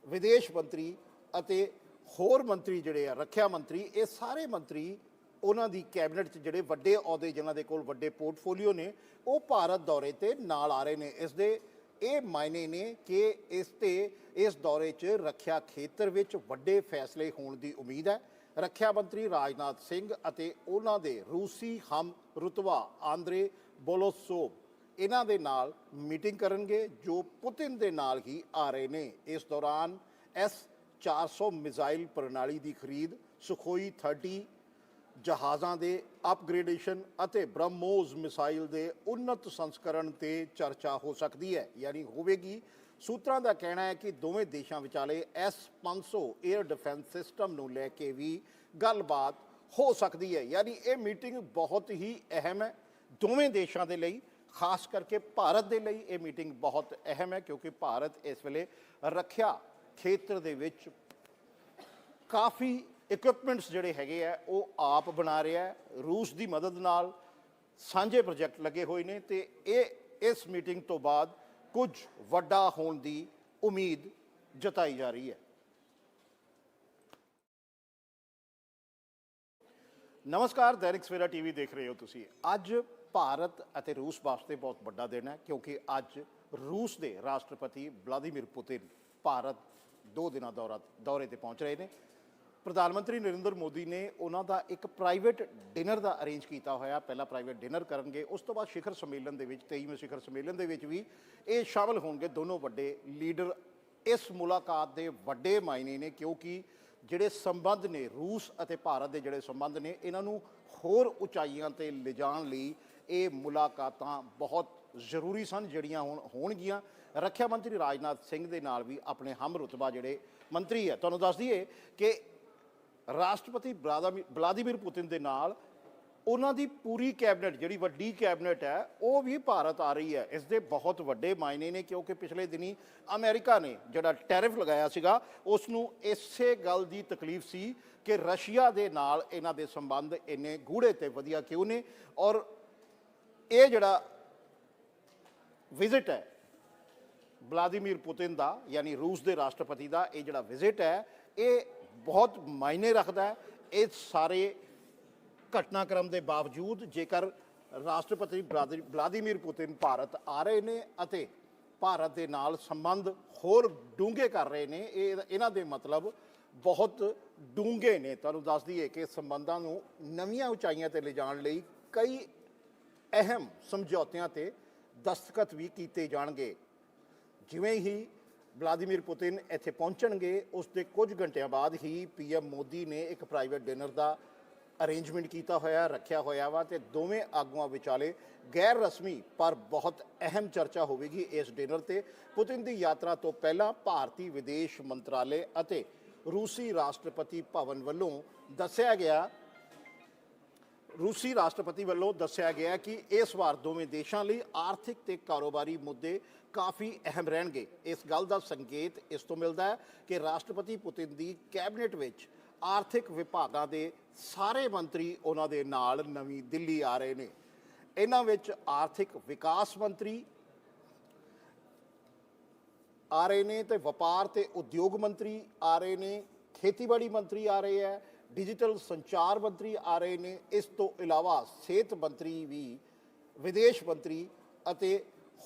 ਵਿਦੇਸ਼ ਮੰਤਰੀ ਅਤੇ ਹੋਰ ਮੰਤਰੀ ਜਿਹੜੇ ਆ, ਰੱਖਿਆ ਮੰਤਰੀ, ਇਹ ਸਾਰੇ ਮੰਤਰੀ ਉਹਨਾਂ ਦੀ ਕੈਬਨਿਟ 'ਚ ਜਿਹੜੇ ਵੱਡੇ ਅਹੁਦੇ ਜਿਨ੍ਹਾਂ ਦੇ ਕੋਲ ਵੱਡੇ ਪੋਰਟਫੋਲੀਓ ਨੇ, ਉਹ ਭਾਰਤ ਦੌਰੇ ਤੇ ਨਾਲ ਆ ਰਹੇ ਨੇ। ਇਸ ਦੇ ਇਹ ਮਾਇਨੇ ਨੇ ਕਿ ਇਸ ਤੇ, ਇਸ ਦੌਰੇ 'ਚ ਰੱਖਿਆ ਖੇਤਰ ਵਿੱਚ ਵੱਡੇ ਫੈਸਲੇ ਹੋਣ ਦੀ ਉਮੀਦ ਹੈ। ਰੱਖਿਆ ਮੰਤਰੀ ਰਾਜਨਾਥ ਸਿੰਘ ਅਤੇ ਉਹਨਾਂ ਦੇ ਰੂਸੀ ਹਮ ਰੁਤਬਾ ਆਂਦਰੇ ਬੋਲੋਸੋਵ ਇਹਨਾਂ ਦੇ ਨਾਲ ਮੀਟਿੰਗ ਕਰਨਗੇ, ਜੋ ਪੁਤਿਨ ਦੇ ਨਾਲ ਹੀ ਆ ਰਹੇ ਨੇ। ਇਸ ਦੌਰਾਨ ਐਸ 400 ਮਿਜ਼ਾਈਲ ਪ੍ਰਣਾਲੀ ਦੀ ਖਰੀਦ, ਸੁਖੋਈ 30 ਜਹਾਜ਼ਾਂ ਦੇ ਅਪਗ੍ਰੇਡੇਸ਼ਨ ਅਤੇ ਬ੍ਰਹਮੋਸ ਮਿਸਾਈਲ ਦੇ ਉન્નਤ ਸੰਸਕਰਣ ਤੇ ਚਰਚਾ ਹੋ ਸਕਦੀ ਹੈ। ਯਾਨੀ ਹੋਵੇਗੀ, ਸੂਤਰਾਂ ਦਾ ਕਹਿਣਾ ਹੈ ਕਿ ਦੋਵੇਂ ਦੇਸ਼ਾਂ ਵਿਚਾਲੇ S500 ਏਅਰ ਡਿਫੈਂਸ ਸਿਸਟਮ ਨੂੰ ਲੈ ਕੇ ਵੀ ਗੱਲਬਾਤ ਹੋ ਸਕਦੀ ਹੈ। ਯਾਨੀ ਇਹ ਮੀਟਿੰਗ ਬਹੁਤ ਹੀ ਅਹਿਮ ਹੈ ਦੋਵੇਂ ਦੇਸ਼ਾਂ ਦੇ ਲਈ। ਖਾਸ ਕਰਕੇ ਭਾਰਤ ਦੇ ਲਈ ਇਹ ਮੀਟਿੰਗ ਬਹੁਤ ਅਹਿਮ ਹੈ, ਕਿਉਂਕਿ ਭਾਰਤ ਇਸ ਵੇਲੇ ਰੱਖਿਆ ਖੇਤਰ ਦੇ ਵਿੱਚ ਕਾਫੀ ਇਕਵਿਪਮੈਂਟਸ ਜਿਹੜੇ ਹੈਗੇ ਆ, ਉਹ ਆਪ ਬਣਾ ਰਿਹਾ ਹੈ। ਰੂਸ ਦੀ ਮਦਦ ਨਾਲ ਸਾਂਝੇ ਪ੍ਰੋਜੈਕਟ ਲੱਗੇ ਹੋਏ ਨੇ ਤੇ ਇਹ, ਇਸ ਮੀਟਿੰਗ ਤੋਂ ਬਾਅਦ ਕੁਝ ਵੱਡਾ ਹੋਣ ਦੀ ਉਮੀਦ ਜਤਾਈ ਜਾ ਰਹੀ ਹੈ। ਨਮਸਕਾਰ, ਦੈਨਿਕ ਸਵੇਰਾ ਟੀਵੀ ਦੇਖ ਰਹੇ ਹੋ ਤੁਸੀਂ। ਅੱਜ ਭਾਰਤ ਅਤੇ ਰੂਸ ਵਾਸਤੇ ਬਹੁਤ ਵੱਡਾ ਦਿਨ ਹੈ, ਕਿਉਂਕਿ ਅੱਜ ਰੂਸ ਦੇ ਰਾਸ਼ਟਰਪਤੀ ਵਲਾਦੀਮੀਰ ਪੁਤਿਨ ਭਾਰਤ ਦੋ ਦਿਨਾਂ ਦੌਰਾ ਦੌਰੇ ਤੇ ਪਹੁੰਚ ਰਹੇ ਨੇ। ਪ੍ਰਧਾਨ ਮੰਤਰੀ ਨਰਿੰਦਰ ਮੋਦੀ ਨੇ ਉਹਨਾਂ ਦਾ ਇੱਕ ਪ੍ਰਾਈਵੇਟ ਡਿਨਰ ਦਾ ਅਰੇਂਜ ਕੀਤਾ ਹੋਇਆ, ਪਹਿਲਾ ਪ੍ਰਾਈਵੇਟ ਡਿਨਰ ਕਰਨਗੇ, ਉਸ ਤੋਂ ਬਾਅਦ ਸਿਖਰ ਸੰਮੇਲਨ ਦੇ ਵਿੱਚ 23ਵੇਂ ਸਿਖਰ ਸੰਮੇਲਨ ਦੇ ਵਿੱਚ ਵੀ ਇਹ ਸ਼ਾਮਲ ਹੋਣਗੇ ਦੋਨੋਂ ਵੱਡੇ ਲੀਡਰ। ਇਸ ਮੁਲਾਕਾਤ ਦੇ ਵੱਡੇ ਮਾਇਨੇ ਨੇ, ਕਿਉਂਕਿ ਜਿਹੜੇ ਸੰਬੰਧ ਨੇ ਰੂਸ ਅਤੇ ਭਾਰਤ ਦੇ ਜਿਹੜੇ ਸੰਬੰਧ ਨੇ, ਇਹਨਾਂ ਨੂੰ ਹੋਰ ਉਚਾਈਆਂ ਤੇ ਲਿਜਾਣ ਲਈ ਇਹ ਮੁਲਾਕਾਤਾਂ ਬਹੁਤ ਜ਼ਰੂਰੀ ਸਨ, ਜਿਹੜੀਆਂ ਹੁਣ ਹੋਣਗੀਆਂ। ਰੱਖਿਆ ਮੰਤਰੀ ਰਾਜਨਾਥ ਸਿੰਘ ਦੇ ਨਾਲ ਵੀ ਆਪਣੇ ਹਮ ਰੁਤਬਾ ਜਿਹੜੇ ਮੰਤਰੀ ਹੈ। ਤੁਹਾਨੂੰ ਦੱਸ ਦਈਏ ਕਿ ਰਾਸ਼ਟਰਪਤੀ ਵਲਾਦਮੀ- ਵਲਾਦੀਮੀਰ ਪੁਤਿਨ ਦੇ ਨਾਲ ਉਹਨਾਂ ਦੀ ਪੂਰੀ ਕੈਬਨਿਟ, ਜਿਹੜੀ ਵੱਡੀ ਕੈਬਨਿਟ ਹੈ, ਉਹ ਵੀ ਭਾਰਤ ਆ ਰਹੀ ਹੈ। ਇਸ ਦੇ ਬਹੁਤ ਵੱਡੇ ਮਾਇਨੇ ਨੇ, ਕਿਉਂਕਿ ਪਿਛਲੇ ਦਿਨੀ ਅਮਰੀਕਾ ਨੇ ਜਿਹੜਾ ਟੈਰਿਫ ਲਗਾਇਆ ਸੀਗਾ ਉਸ ਨੂੰ ਇਸੇ ਗੱਲ ਦੀ ਤਕਲੀਫ ਸੀ ਕਿ ਰਸ਼ੀਆ ਦੇ ਨਾਲ ਇਹਨਾਂ ਦੇ ਸੰਬੰਧ ਇੰਨੇ ਗੂੜੇ ਤੇ ਵਧੀਆ ਕਿਉਂ ਨੇ ਔਰ ਇਹ ਜਿਹੜਾ ਵਿਜ਼ਿਟ ਹੈ ਵਲਾਦੀਮੀਰ ਪੁਤਿਨ ਦਾ, ਯਾਨੀ ਰੂਸ ਦੇ ਰਾਸ਼ਟਰਪਤੀ ਦਾ ਇਹ ਜਿਹੜਾ ਵਿਜ਼ਿਟ ਹੈ, ਇਹ ਬਹੁਤ ਮਾਇਨੇ ਰੱਖਦਾ ਹੈ। ਇਹ ਸਾਰੇ ਘਟਨਾਕ੍ਰਮ ਦੇ ਬਾਵਜੂਦ ਜੇਕਰ ਰਾਸ਼ਟਰਪਤੀ ਵਲਾਦੀ- ਵਲਾਦੀਮੀਰ ਪੁਤਿਨ ਭਾਰਤ ਆ ਰਹੇ ਨੇ ਅਤੇ ਭਾਰਤ ਦੇ ਨਾਲ ਸੰਬੰਧ ਹੋਰ ਡੂੰਘੇ ਕਰ ਰਹੇ ਨੇ, ਇਹ ਇਹਨਾਂ ਦੇ ਮਤਲਬ ਬਹੁਤ ਡੂੰਘੇ ਨੇ। ਤੁਹਾਨੂੰ ਦੱਸ ਦਈਏ ਕਿ ਸੰਬੰਧਾਂ ਨੂੰ ਨਵੀਆਂ ਉਚਾਈਆਂ ਤੇ ਲਿਜਾਣ ਲਈ ਕਈ ਅਹਿਮ ਸਮਝੌਤਿਆਂ ਤੇ ਦਸਤਖਤ ਵੀ ਕੀਤੇ ਜਾਣਗੇ। ਜਿਵੇਂ ਹੀ ਵਲਾਦੀਮੀਰ ਪੁਤਿਨ ਇੱਥੇ ਪਹੁੰਚਣਗੇ, ਉਸ ਦੇ ਕੁਝ ਘੰਟਿਆਂ ਬਾਅਦ ਹੀ ਪੀਐਮ ਮੋਦੀ ਨੇ ਇੱਕ ਪ੍ਰਾਈਵੇਟ ਡਿਨਰ ਦਾ ਅਰੇਂਜਮੈਂਟ ਕੀਤਾ ਹੋਇਆ, ਰੱਖਿਆ ਹੋਇਆ ਵਾ ਤੇ ਦੋਵੇਂ ਆਗੂਆਂ ਵਿਚਾਲੇ ਗੈਰ ਰਸਮੀ ਪਰ ਬਹੁਤ ਅਹਿਮ ਚਰਚਾ ਹੋਵੇਗੀ ਇਸ ਡਿਨਰ ਤੇ। ਪੁਤਿਨ ਦੀ ਯਾਤਰਾ ਤੋਂ ਪਹਿਲਾਂ ਭਾਰਤੀ ਵਿਦੇਸ਼ ਮੰਤਰਾਲੇ ਅਤੇ ਰੂਸੀ ਰਾਸ਼ਟਰਪਤੀ ਭਵਨ ਵੱਲੋਂ ਦੱਸਿਆ ਗਿਆ ਰੂਸੀ ਰਾਸ਼ਟਰਪਤੀ ਵੱਲੋਂ ਦੱਸਿਆ ਗਿਆ ਕਿ ਇਸ ਵਾਰ ਦੋਵੇਂ ਦੇਸ਼ਾਂ ਲਈ ਆਰਥਿਕ ਤੇ ਕਾਰੋਬਾਰੀ ਮੁੱਦੇ ਕਾਫੀ ਅਹਿਮ ਰਹਿਣਗੇ। ਇਸ ਗੱਲ ਦਾ ਸੰਕੇਤ ਇਸ ਤੋਂ ਮਿਲਦਾ ਹੈ ਕਿ ਰਾਸ਼ਟਰਪਤੀ ਪੁਤਿਨ ਦੀ ਕੈਬਨਿਟ ਵਿੱਚ ਆਰਥਿਕ ਵਿਭਾਗਾਂ ਦੇ ਸਾਰੇ ਮੰਤਰੀ ਉਹਨਾਂ ਦੇ ਨਾਲ ਨਵੀਂ ਦਿੱਲੀ ਆ ਰਹੇ ਨੇ। ਇਹਨਾਂ ਵਿੱਚ ਆਰਥਿਕ ਵਿਕਾਸ ਮੰਤਰੀ ਆ ਰਹੇ ਨੇ ਤੇ ਵਪਾਰ ਤੇ ਉਦਯੋਗ ਮੰਤਰੀ ਆ ਰਹੇ ਨੇ, ਖੇਤੀਬਾੜੀ ਮੰਤਰੀ ਆ ਰਹੇ ਹੈ ਡਿਜੀਟਲ ਸੰਚਾਰ ਮੰਤਰੀ ਆ ਰਹੇ ਨੇ ਇਸ ਤੋਂ ਇਲਾਵਾ ਸਿਹਤ ਮੰਤਰੀ ਵੀ ਵਿਦੇਸ਼ ਮੰਤਰੀ ਅਤੇ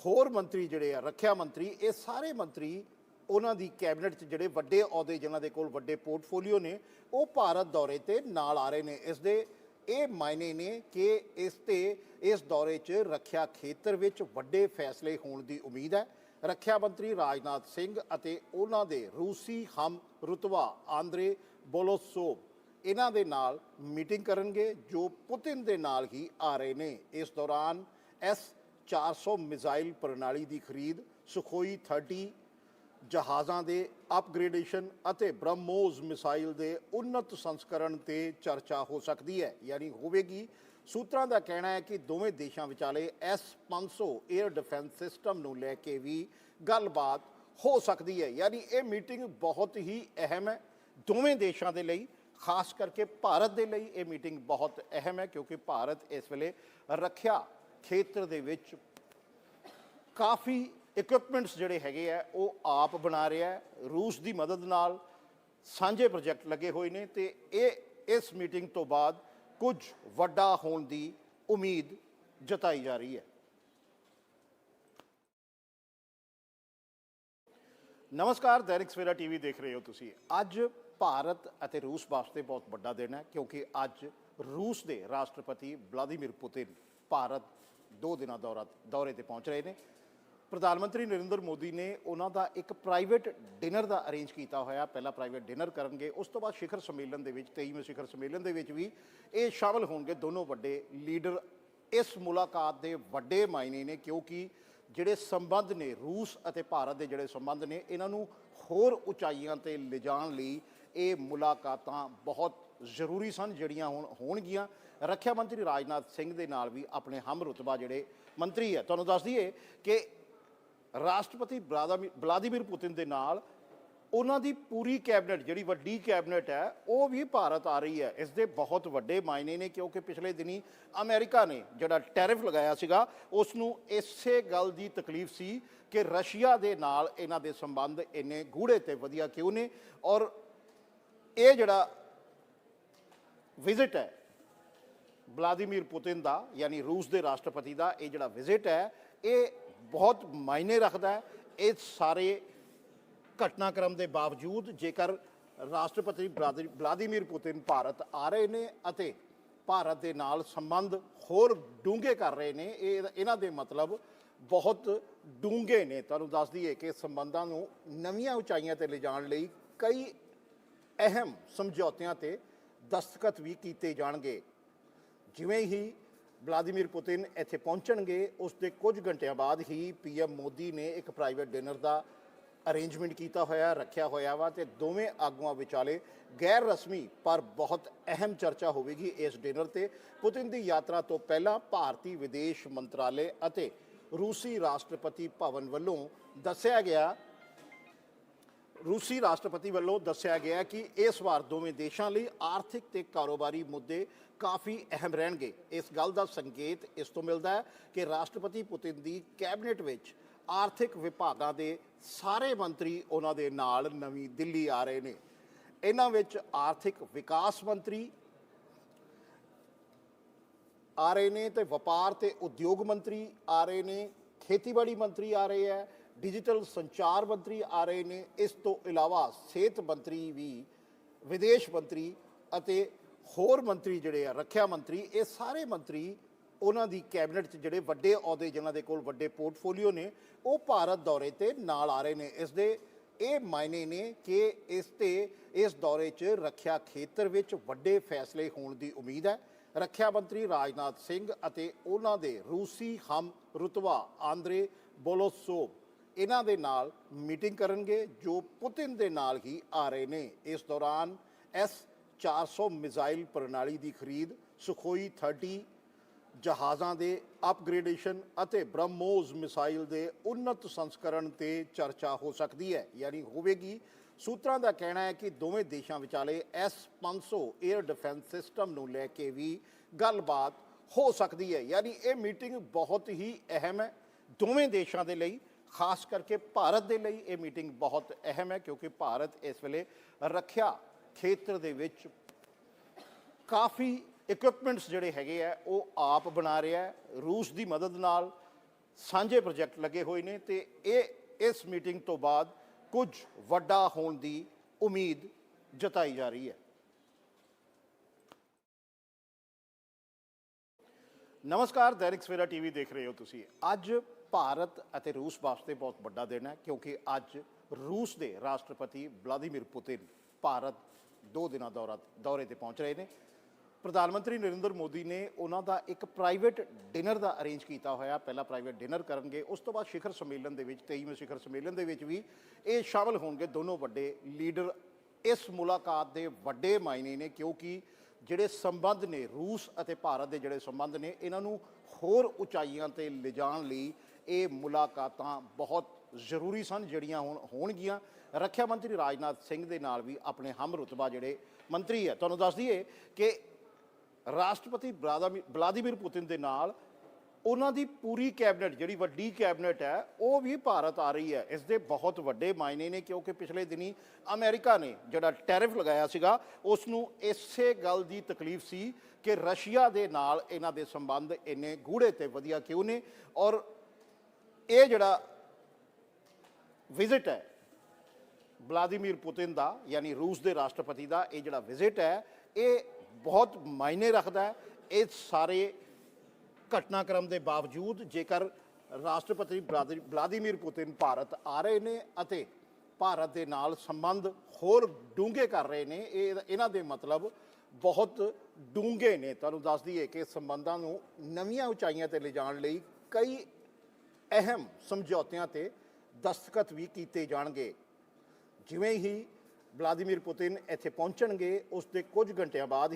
ਹੋਰ ਮੰਤਰੀ ਜਿਹੜੇ ਆ ਰੱਖਿਆ ਮੰਤਰੀ ਇਹ ਸਾਰੇ ਮੰਤਰੀ ਉਹਨਾਂ ਦੀ ਕੈਬਨਿਟ 'ਚ ਜਿਹੜੇ ਵੱਡੇ ਅਹੁਦੇ ਜਿਨ੍ਹਾਂ ਦੇ ਕੋਲ ਵੱਡੇ ਪੋਰਟਫੋਲੀਓ ਨੇ ਉਹ ਭਾਰਤ ਦੌਰੇ ਤੇ ਨਾਲ ਆ ਰਹੇ ਨੇ ਇਸ ਦੇ ਇਹ ਮਾਇਨੇ ਨੇ ਕਿ ਇਸ ਤੇ ਇਸ ਦੌਰੇ 'ਚ ਰੱਖਿਆ ਖੇਤਰ ਵਿੱਚ ਵੱਡੇ ਫੈਸਲੇ ਹੋਣ ਦੀ ਉਮੀਦ ਹੈ ਰੱਖਿਆ ਮੰਤਰੀ ਰਾਜਨਾਥ ਸਿੰਘ ਅਤੇ ਉਹਨਾਂ ਦੇ ਰੂਸੀ ਹਮ ਰੁਤਬਾ ਆਂਦਰੇ ਬੋਲੋਸੋਵ ਇਹਨਾਂ ਦੇ ਨਾਲ ਮੀਟਿੰਗ ਕਰਨਗੇ, ਜੋ ਪੁਤਿਨ ਦੇ ਨਾਲ ਹੀ ਆ ਰਹੇ ਨੇ। ਇਸ ਦੌਰਾਨ ਐਸ 400 ਮਿਜ਼ਾਈਲ ਪ੍ਰਣਾਲੀ ਦੀ ਖਰੀਦ, ਸੁਖੋਈ 30 ਜਹਾਜ਼ਾਂ ਦੇ ਅਪਗ੍ਰੇਡੇਸ਼ਨ ਅਤੇ ਬ੍ਰਹਮੋਸ ਮਿਸਾਈਲ ਦੇ ਉન્નਤ ਸੰਸਕਰਣ ਤੇ ਚਰਚਾ ਹੋ ਸਕਦੀ ਹੈ। ਯਾਨੀ ਹੋਵੇਗੀ, ਸੂਤਰਾਂ ਦਾ ਕਹਿਣਾ ਹੈ ਕਿ ਦੋਵੇਂ ਦੇਸ਼ਾਂ ਵਿਚਾਲੇ S500 에ਅਰ ਡਿਫੈਂਸ ਸਿਸਟਮ ਨੂੰ ਲੈ ਕੇ ਵੀ ਗੱਲਬਾਤ ਹੋ ਸਕਦੀ ਹੈ। ਯਾਨੀ ਇਹ ਮੀਟਿੰਗ ਬਹੁਤ ਹੀ ਅਹਿਮ ਹੈ ਦੋਵੇਂ ਦੇਸ਼ਾਂ ਦੇ ਲਈ। ਖਾਸ ਕਰਕੇ ਭਾਰਤ ਦੇ ਲਈ ਇਹ ਮੀਟਿੰਗ ਬਹੁਤ ਅਹਿਮ ਹੈ ਕਿਉਂਕਿ ਭਾਰਤ ਇਸ ਵੇਲੇ ਰੱਖਿਆ ਖੇਤਰ ਦੇ ਵਿੱਚ ਕਾਫੀ ਇਕਵਿਪਮੈਂਟਸ ਜਿਹੜੇ ਹੈਗੇ ਆ, ਉਹ ਆਪ ਬਣਾ ਰਿਹਾ ਹੈ। ਰੂਸ ਦੀ ਮਦਦ ਨਾਲ ਸਾਂਝੇ ਪ੍ਰੋਜੈਕਟ ਲੱਗੇ ਹੋਏ ਨੇ ਤੇ ਇਹ, ਇਸ ਮੀਟਿੰਗ ਤੋਂ ਬਾਅਦ ਕੁਝ ਵੱਡਾ ਹੋਣ ਦੀ ਉਮੀਦ ਜਤਾਈ ਜਾ ਰਹੀ ਹੈ। ਨਮਸਕਾਰ, ਦੈਨਿਕ ਸਵੇਰਾ ਟੀਵੀ ਦੇਖ ਰਹੇ ਹੋ ਤੁਸੀਂ। ਅੱਜ ਭਾਰਤ ਅਤੇ ਰੂਸ ਵਾਸਤੇ ਬਹੁਤ ਵੱਡਾ ਦਿਨ ਹੈ, ਕਿਉਂਕਿ ਅੱਜ ਰੂਸ ਦੇ ਰਾਸ਼ਟਰਪਤੀ ਵਲਾਦੀਮੀਰ ਪੁਤਿਨ ਭਾਰਤ ਦੋ ਦਿਨਾਂ ਦੌਰਾ, ਦੌਰੇ ਤੇ ਪਹੁੰਚ ਰਹੇ ਨੇ। ਪ੍ਰਧਾਨ ਮੰਤਰੀ ਨਰਿੰਦਰ ਮੋਦੀ ਨੇ ਉਹਨਾਂ ਦਾ ਇੱਕ ਪ੍ਰਾਈਵੇਟ ਡਿਨਰ ਦਾ ਅਰੇਂਜ ਕੀਤਾ ਹੋਇਆ, ਪਹਿਲਾ ਪ੍ਰਾਈਵੇਟ ਡਿਨਰ ਕਰਨਗੇ, ਉਸ ਤੋਂ ਬਾਅਦ ਸਿਖਰ ਸੰਮੇਲਨ ਦੇ ਵਿੱਚ 23ਵੇਂ ਸਿਖਰ ਸੰਮੇਲਨ ਦੇ ਵਿੱਚ ਵੀ ਇਹ ਸ਼ਾਮਲ ਹੋਣਗੇ ਦੋਨੋਂ ਵੱਡੇ ਲੀਡਰ। ਇਸ ਮੁਲਾਕਾਤ ਦੇ ਵੱਡੇ ਮਾਇਨੇ ਨੇ, ਕਿਉਂਕਿ ਜਿਹੜੇ ਸੰਬੰਧ ਨੇ ਰੂਸ ਅਤੇ ਭਾਰਤ ਦੇ ਜਿਹੜੇ ਸੰਬੰਧ ਨੇ, ਇਹਨਾਂ ਨੂੰ ਹੋਰ ਉਚਾਈਆਂ ਤੇ ਲਿਜਾਣ ਲਈ ਇਹ ਮੁਲਾਕਾਤਾਂ ਬਹੁਤ ਜ਼ਰੂਰੀ ਸਨ, ਜਿਹੜੀਆਂ ਹੁਣ ਹੋਣਗੀਆਂ। ਰੱਖਿਆ ਮੰਤਰੀ ਰਾਜਨਾਥ ਸਿੰਘ ਦੇ ਨਾਲ ਵੀ ਆਪਣੇ ਹਮ ਰੁਤਬਾ ਜਿਹੜੇ ਮੰਤਰੀ ਹੈ। ਤੁਹਾਨੂੰ ਦੱਸ ਦਈਏ ਕਿ ਰਾਸ਼ਟਰਪਤੀ ਵਲਾਦਮੀ- ਵਲਾਦੀਮੀਰ ਪੁਤਿਨ ਦੇ ਨਾਲ ਉਹਨਾਂ ਦੀ ਪੂਰੀ ਕੈਬਨਿਟ, ਜਿਹੜੀ ਵੱਡੀ ਕੈਬਨਿਟ ਹੈ, ਉਹ ਵੀ ਭਾਰਤ ਆ ਰਹੀ ਹੈ। ਇਸ ਦੇ ਬਹੁਤ ਵੱਡੇ ਮਾਇਨੇ ਨੇ, ਕਿਉਂਕਿ ਪਿਛਲੇ ਦਿਨੀ ਅਮਰੀਕਾ ਨੇ ਜਿਹੜਾ ਟੈਰਿਫ ਲਗਾਇਆ ਸੀਗਾ ਉਸ ਨੂੰ ਇਸੇ ਗੱਲ ਦੀ ਤਕਲੀਫ ਸੀ ਕਿ ਰਸ਼ੀਆ ਦੇ ਨਾਲ ਇਹਨਾਂ ਦੇ ਸੰਬੰਧ ਇੰਨੇ ਗੂੜੇ ਤੇ ਵਧੀਆ ਕਿਉਂ ਨੇ ਔਰ ਇਹ ਜਿਹੜਾ ਵਿਜ਼ਿਟ ਹੈ ਵਲਾਦੀਮੀਰ ਪੁਤਿਨ ਦਾ, ਯਾਨੀ ਰੂਸ ਦੇ ਰਾਸ਼ਟਰਪਤੀ ਦਾ ਇਹ ਜਿਹੜਾ ਵਿਜ਼ਿਟ ਹੈ, ਇਹ ਬਹੁਤ ਮਾਇਨੇ ਰੱਖਦਾ ਹੈ। ਇਹ ਸਾਰੇ ਘਟਨਾਕ੍ਰਮ ਦੇ ਬਾਵਜੂਦ ਜੇਕਰ ਰਾਸ਼ਟਰਪਤੀ ਵਲਾਦੀ- ਵਲਾਦੀਮੀਰ ਪੁਤਿਨ ਭਾਰਤ ਆ ਰਹੇ ਨੇ ਅਤੇ ਭਾਰਤ ਦੇ ਨਾਲ ਸੰਬੰਧ ਹੋਰ ਡੂੰਘੇ ਕਰ ਰਹੇ ਨੇ, ਇਹ ਇਹਨਾਂ ਦੇ ਮਤਲਬ ਬਹੁਤ ਡੂੰਘੇ ਨੇ। ਤੁਹਾਨੂੰ ਦੱਸ ਦਈਏ ਕਿ ਸੰਬੰਧਾਂ ਨੂੰ ਨਵੀਆਂ ਉਚਾਈਆਂ ਤੇ ਲਿਜਾਣ ਲਈ ਕਈ ਅਹਿਮ ਸਮਝੌਤਿਆਂ ਤੇ ਦਸਤਖਤ ਵੀ ਕੀਤੇ ਜਾਣਗੇ। ਜਿਵੇਂ ਹੀ ਵਲਾਦੀਮੀਰ ਪੁਤਿਨ ਇੱਥੇ ਪਹੁੰਚਣਗੇ, ਉਸ ਦੇ ਕੁਝ ਘੰਟਿਆਂ ਬਾਅਦ ਹੀ ਪੀਐਮ ਮੋਦੀ ਨੇ ਇੱਕ ਪ੍ਰਾਈਵੇਟ ਡਿਨਰ ਦਾ ਅਰੇਂਜਮੈਂਟ ਕੀਤਾ ਹੋਇਆ, ਰੱਖਿਆ ਹੋਇਆ ਵਾ ਤੇ ਦੋਵੇਂ ਆਗੂਆਂ ਵਿਚਾਲੇ ਗੈਰ ਰਸਮੀ ਪਰ ਬਹੁਤ ਅਹਿਮ ਚਰਚਾ ਹੋਵੇਗੀ ਇਸ ਡਿਨਰ ਤੇ। ਪੁਤਿਨ ਦੀ ਯਾਤਰਾ ਤੋਂ ਪਹਿਲਾਂ ਭਾਰਤੀ ਵਿਦੇਸ਼ ਮੰਤਰਾਲੇ ਅਤੇ ਰੂਸੀ ਰਾਸ਼ਟਰਪਤੀ ਭਵਨ ਵੱਲੋਂ ਦੱਸਿਆ ਗਿਆ ਰੂਸੀ ਰਾਸ਼ਟਰਪਤੀ ਵੱਲੋਂ ਦੱਸਿਆ ਗਿਆ ਕਿ ਇਸ ਵਾਰ ਦੋਵੇਂ ਦੇਸ਼ਾਂ ਲਈ ਆਰਥਿਕ ਤੇ ਕਾਰੋਬਾਰੀ ਮੁੱਦੇ ਕਾਫੀ ਅਹਿਮ ਰਹਿਣਗੇ। ਇਸ ਗੱਲ ਦਾ ਸੰਕੇਤ ਇਸ ਤੋਂ ਮਿਲਦਾ ਹੈ ਕਿ ਰਾਸ਼ਟਰਪਤੀ ਪੁਤਿਨ ਦੀ ਕੈਬਨਿਟ ਵਿੱਚ ਆਰਥਿਕ ਵਿਭਾਗਾਂ ਦੇ ਸਾਰੇ ਮੰਤਰੀ ਉਹਨਾਂ ਦੇ ਨਾਲ ਨਵੀਂ ਦਿੱਲੀ ਆ ਰਹੇ ਨੇ। ਇਹਨਾਂ ਵਿੱਚ ਆਰਥਿਕ ਵਿਕਾਸ ਮੰਤਰੀ ਆ ਰਹੇ ਨੇ ਤੇ ਵਪਾਰ ਤੇ ਉਦਯੋਗ ਮੰਤਰੀ ਆ ਰਹੇ ਨੇ, ਖੇਤੀਬਾੜੀ ਮੰਤਰੀ ਆ ਰਹੇ ਹੈ ਡਿਜੀਟਲ ਸੰਚਾਰ ਮੰਤਰੀ ਆ ਰਹੇ ਨੇ ਇਸ ਤੋਂ ਇਲਾਵਾ ਸਿਹਤ ਮੰਤਰੀ ਵੀ ਵਿਦੇਸ਼ ਮੰਤਰੀ ਅਤੇ ਹੋਰ ਮੰਤਰੀ ਜਿਹੜੇ ਆ ਰੱਖਿਆ ਮੰਤਰੀ ਇਹ ਸਾਰੇ ਮੰਤਰੀ ਉਹਨਾਂ ਦੀ ਕੈਬਨਿਟ 'ਚ ਜਿਹੜੇ ਵੱਡੇ ਅਹੁਦੇ ਜਿਨ੍ਹਾਂ ਦੇ ਕੋਲ ਵੱਡੇ ਪੋਰਟਫੋਲੀਓ ਨੇ ਉਹ ਭਾਰਤ ਦੌਰੇ ਤੇ ਨਾਲ ਆ ਰਹੇ ਨੇ ਇਸ ਦੇ ਇਹ ਮਾਇਨੇ ਨੇ ਕਿ ਇਸ ਤੇ ਇਸ ਦੌਰੇ 'ਚ ਰੱਖਿਆ ਖੇਤਰ ਵਿੱਚ ਵੱਡੇ ਫੈਸਲੇ ਹੋਣ ਦੀ ਉਮੀਦ ਹੈ ਰੱਖਿਆ ਮੰਤਰੀ ਰਾਜਨਾਥ ਸਿੰਘ ਅਤੇ ਉਹਨਾਂ ਦੇ ਰੂਸੀ ਹਮ ਰੁਤਬਾ ਆਂਦਰੇ ਬੋਲੋਸੋਵ ਇਹਨਾਂ ਦੇ ਨਾਲ ਮੀਟਿੰਗ ਕਰਨਗੇ, ਜੋ ਪੁਤਿਨ ਦੇ ਨਾਲ ਹੀ ਆ ਰਹੇ ਨੇ। ਇਸ ਦੌਰਾਨ ਐਸ 400 ਮਿਜ਼ਾਈਲ ਪ੍ਰਣਾਲੀ ਦੀ ਖਰੀਦ, ਸੁਖੋਈ 30 ਜਹਾਜ਼ਾਂ ਦੇ ਅਪਗ੍ਰੇਡੇਸ਼ਨ ਅਤੇ ਬ੍ਰਹਮੋਸ ਮਿਸਾਈਲ ਦੇ ਉन्नत ਸੰਸਕਰਣ ਤੇ ਚਰਚਾ ਹੋ ਸਕਦੀ ਹੈ। ਯਾਨੀ ਹੋਵੇਗੀ, ਸੂਤਰਾਂ ਦਾ ਕਹਿਣਾ ਹੈ ਕਿ ਦੋਵੇਂ ਦੇਸ਼ਾਂ ਵਿਚਾਲੇ S500 에ਅਰ ਡਿਫੈਂਸ ਸਿਸਟਮ ਨੂੰ ਲੈ ਕੇ ਵੀ ਗੱਲਬਾਤ ਹੋ ਸਕਦੀ ਹੈ। ਯਾਨੀ ਇਹ ਮੀਟਿੰਗ ਬਹੁਤ ਹੀ ਅਹਿਮ ਹੈ ਦੋਵੇਂ ਦੇਸ਼ਾਂ ਦੇ ਲਈ। ਖਾਸ ਕਰਕੇ ਭਾਰਤ ਦੇ ਲਈ ਇਹ ਮੀਟਿੰਗ ਬਹੁਤ ਅਹਿਮ ਹੈ, ਕਿਉਂਕਿ ਭਾਰਤ ਇਸ ਵੇਲੇ ਰੱਖਿਆ ਖੇਤਰ ਦੇ ਵਿੱਚ ਕਾਫੀ ਇਕਵਿਪਮੈਂਟਸ ਜਿਹੜੇ ਹੈਗੇ ਆ, ਉਹ ਆਪ ਬਣਾ ਰਿਹਾ ਹੈ। ਰੂਸ ਦੀ ਮਦਦ ਨਾਲ ਸਾਂਝੇ ਪ੍ਰੋਜੈਕਟ ਲੱਗੇ ਹੋਏ ਨੇ ਤੇ ਇਹ, ਇਸ ਮੀਟਿੰਗ ਤੋਂ ਬਾਅਦ ਕੁਝ ਵੱਡਾ ਹੋਣ ਦੀ ਉਮੀਦ ਜਤਾਈ ਜਾ ਰਹੀ ਹੈ। ਨਮਸਕਾਰ, ਦੈਨਿਕ ਸਵੇਰਾ ਟੀਵੀ ਦੇਖ ਰਹੇ ਹੋ ਤੁਸੀਂ। ਅੱਜ ਭਾਰਤ ਅਤੇ ਰੂਸ ਵਾਸਤੇ ਬਹੁਤ ਵੱਡਾ ਦਿਨ ਹੈ, ਕਿਉਂਕਿ ਅੱਜ ਰੂਸ ਦੇ ਰਾਸ਼ਟਰਪਤੀ ਵਲਾਦੀਮੀਰ ਪੁਤਿਨ ਭਾਰਤ ਦੋ ਦਿਨਾਂ ਦੌਰਾ, ਦੌਰੇ ਤੇ ਪਹੁੰਚ ਰਹੇ ਨੇ। ਪ੍ਰਧਾਨ ਮੰਤਰੀ ਨਰਿੰਦਰ ਮੋਦੀ ਨੇ ਉਹਨਾਂ ਦਾ ਇੱਕ ਪ੍ਰਾਈਵੇਟ ਡਿਨਰ ਦਾ ਅਰੇਂਜ ਕੀਤਾ ਹੋਇਆ, ਪਹਿਲਾ ਪ੍ਰਾਈਵੇਟ ਡਿਨਰ ਕਰਨਗੇ, ਉਸ ਤੋਂ ਬਾਅਦ ਸਿਖਰ ਸੰਮੇਲਨ ਦੇ ਵਿੱਚ 23ਵੇਂ ਸਿਖਰ ਸੰਮੇਲਨ ਦੇ ਵਿੱਚ ਵੀ ਇਹ ਸ਼ਾਮਲ ਹੋਣਗੇ ਦੋਨੋਂ ਵੱਡੇ ਲੀਡਰ। ਇਸ ਮੁਲਾਕਾਤ ਦੇ ਵੱਡੇ ਮਾਇਨੇ ਨੇ, ਕਿਉਂਕਿ ਜਿਹੜੇ ਸੰਬੰਧ ਨੇ ਰੂਸ ਅਤੇ ਭਾਰਤ ਦੇ ਜਿਹੜੇ ਸੰਬੰਧ ਨੇ, ਇਹਨਾਂ ਨੂੰ ਹੋਰ ਉਚਾਈਆਂ ਤੇ ਲਿਜਾਣ ਲਈ ਇਹ ਮੁਲਾਕਾਤਾਂ ਬਹੁਤ ਜ਼ਰੂਰੀ ਸਨ, ਜਿਹੜੀਆਂ ਹੁਣ ਹੋਣਗੀਆਂ। ਰੱਖਿਆ ਮੰਤਰੀ ਰਾਜਨਾਥ ਸਿੰਘ ਦੇ ਨਾਲ ਵੀ ਆਪਣੇ ਹਮ ਰੁਤਬਾ ਜਿਹੜੇ ਮੰਤਰੀ ਹੈ। ਤੁਹਾਨੂੰ ਦੱਸ ਦਈਏ ਕਿ ਰਾਸ਼ਟਰਪਤੀ ਵਲਾਦੀਮੀਰ ਵਲਾਦੀਮੀਰ ਪੁਤਿਨ ਦੇ ਨਾਲ ਉਹਨਾਂ ਦੀ ਪੂਰੀ ਕੈਬਨਿਟ, ਜਿਹੜੀ ਵੱਡੀ ਕੈਬਨਿਟ ਹੈ, ਉਹ ਵੀ ਭਾਰਤ ਆ ਰਹੀ ਹੈ। ਇਸ ਦੇ ਬਹੁਤ ਵੱਡੇ ਮਾਇਨੇ ਨੇ, ਕਿਉਂਕਿ ਪਿਛਲੇ ਦਿਨੀ ਅਮਰੀਕਾ ਨੇ ਜਿਹੜਾ ਟੈਰਿਫ ਲਗਾਇਆ ਸੀਗਾ, ਉਸ ਨੂੰ ਇਸੇ ਗੱਲ ਦੀ ਤਕਲੀਫ ਸੀ ਕਿ ਰਸ਼ੀਆ ਦੇ ਨਾਲ ਇਹਨਾਂ ਦੇ ਸੰਬੰਧ ਇੰਨੇ ਗੂੜੇ ਤੇ ਵਧੀਆ ਕਿਉਂ ਨੇ ਔਰ ਇਹ ਜਿਹੜਾ ਵਿਜ਼ਿਟ ਹੈ ਵਲਾਦੀਮੀਰ ਪੁਤਿਨ ਦਾ, ਯਾਨੀ ਰੂਸ ਦੇ ਰਾਸ਼ਟਰਪਤੀ ਦਾ ਇਹ ਜਿਹੜਾ ਵਿਜ਼ਿਟ ਹੈ, ਇਹ ਬਹੁਤ ਮਾਇਨੇ ਰੱਖਦਾ ਹੈ। ਇਹ ਸਾਰੇ ਘਟਨਾਕ੍ਰਮ ਦੇ ਬਾਵਜੂਦ ਜੇਕਰ ਰਾਸ਼ਟਰਪਤੀ ਵਲਾਦੀ- ਵਲਾਦੀਮੀਰ ਪੁਤਿਨ ਭਾਰਤ ਆ ਰਹੇ ਨੇ ਅਤੇ ਭਾਰਤ ਦੇ ਨਾਲ ਸੰਬੰਧ ਹੋਰ ਡੂੰਘੇ ਕਰ ਰਹੇ ਨੇ, ਇਹ ਇਹਨਾਂ ਦੇ ਮਤਲਬ ਬਹੁਤ ਡੂੰਘੇ ਨੇ। ਤੁਹਾਨੂੰ ਦੱਸ ਦਈਏ ਕਿ ਸੰਬੰਧਾਂ ਨੂੰ ਨਵੀਆਂ ਉਚਾਈਆਂ ਤੇ ਲਿਜਾਣ ਲਈ ਕਈ ਅਹਿਮ ਸਮਝੌਤਿਆਂ ਤੇ ਦਸਤਖਤ ਵੀ ਕੀਤੇ ਜਾਣਗੇ। ਜਿਵੇਂ ਹੀ ਵਲਾਦੀਮੀਰ ਪੁਤਿਨ ਇੱਥੇ ਪਹੁੰਚਣਗੇ, ਉਸ ਦੇ ਕੁਝ ਘੰਟਿਆਂ ਬਾਅਦ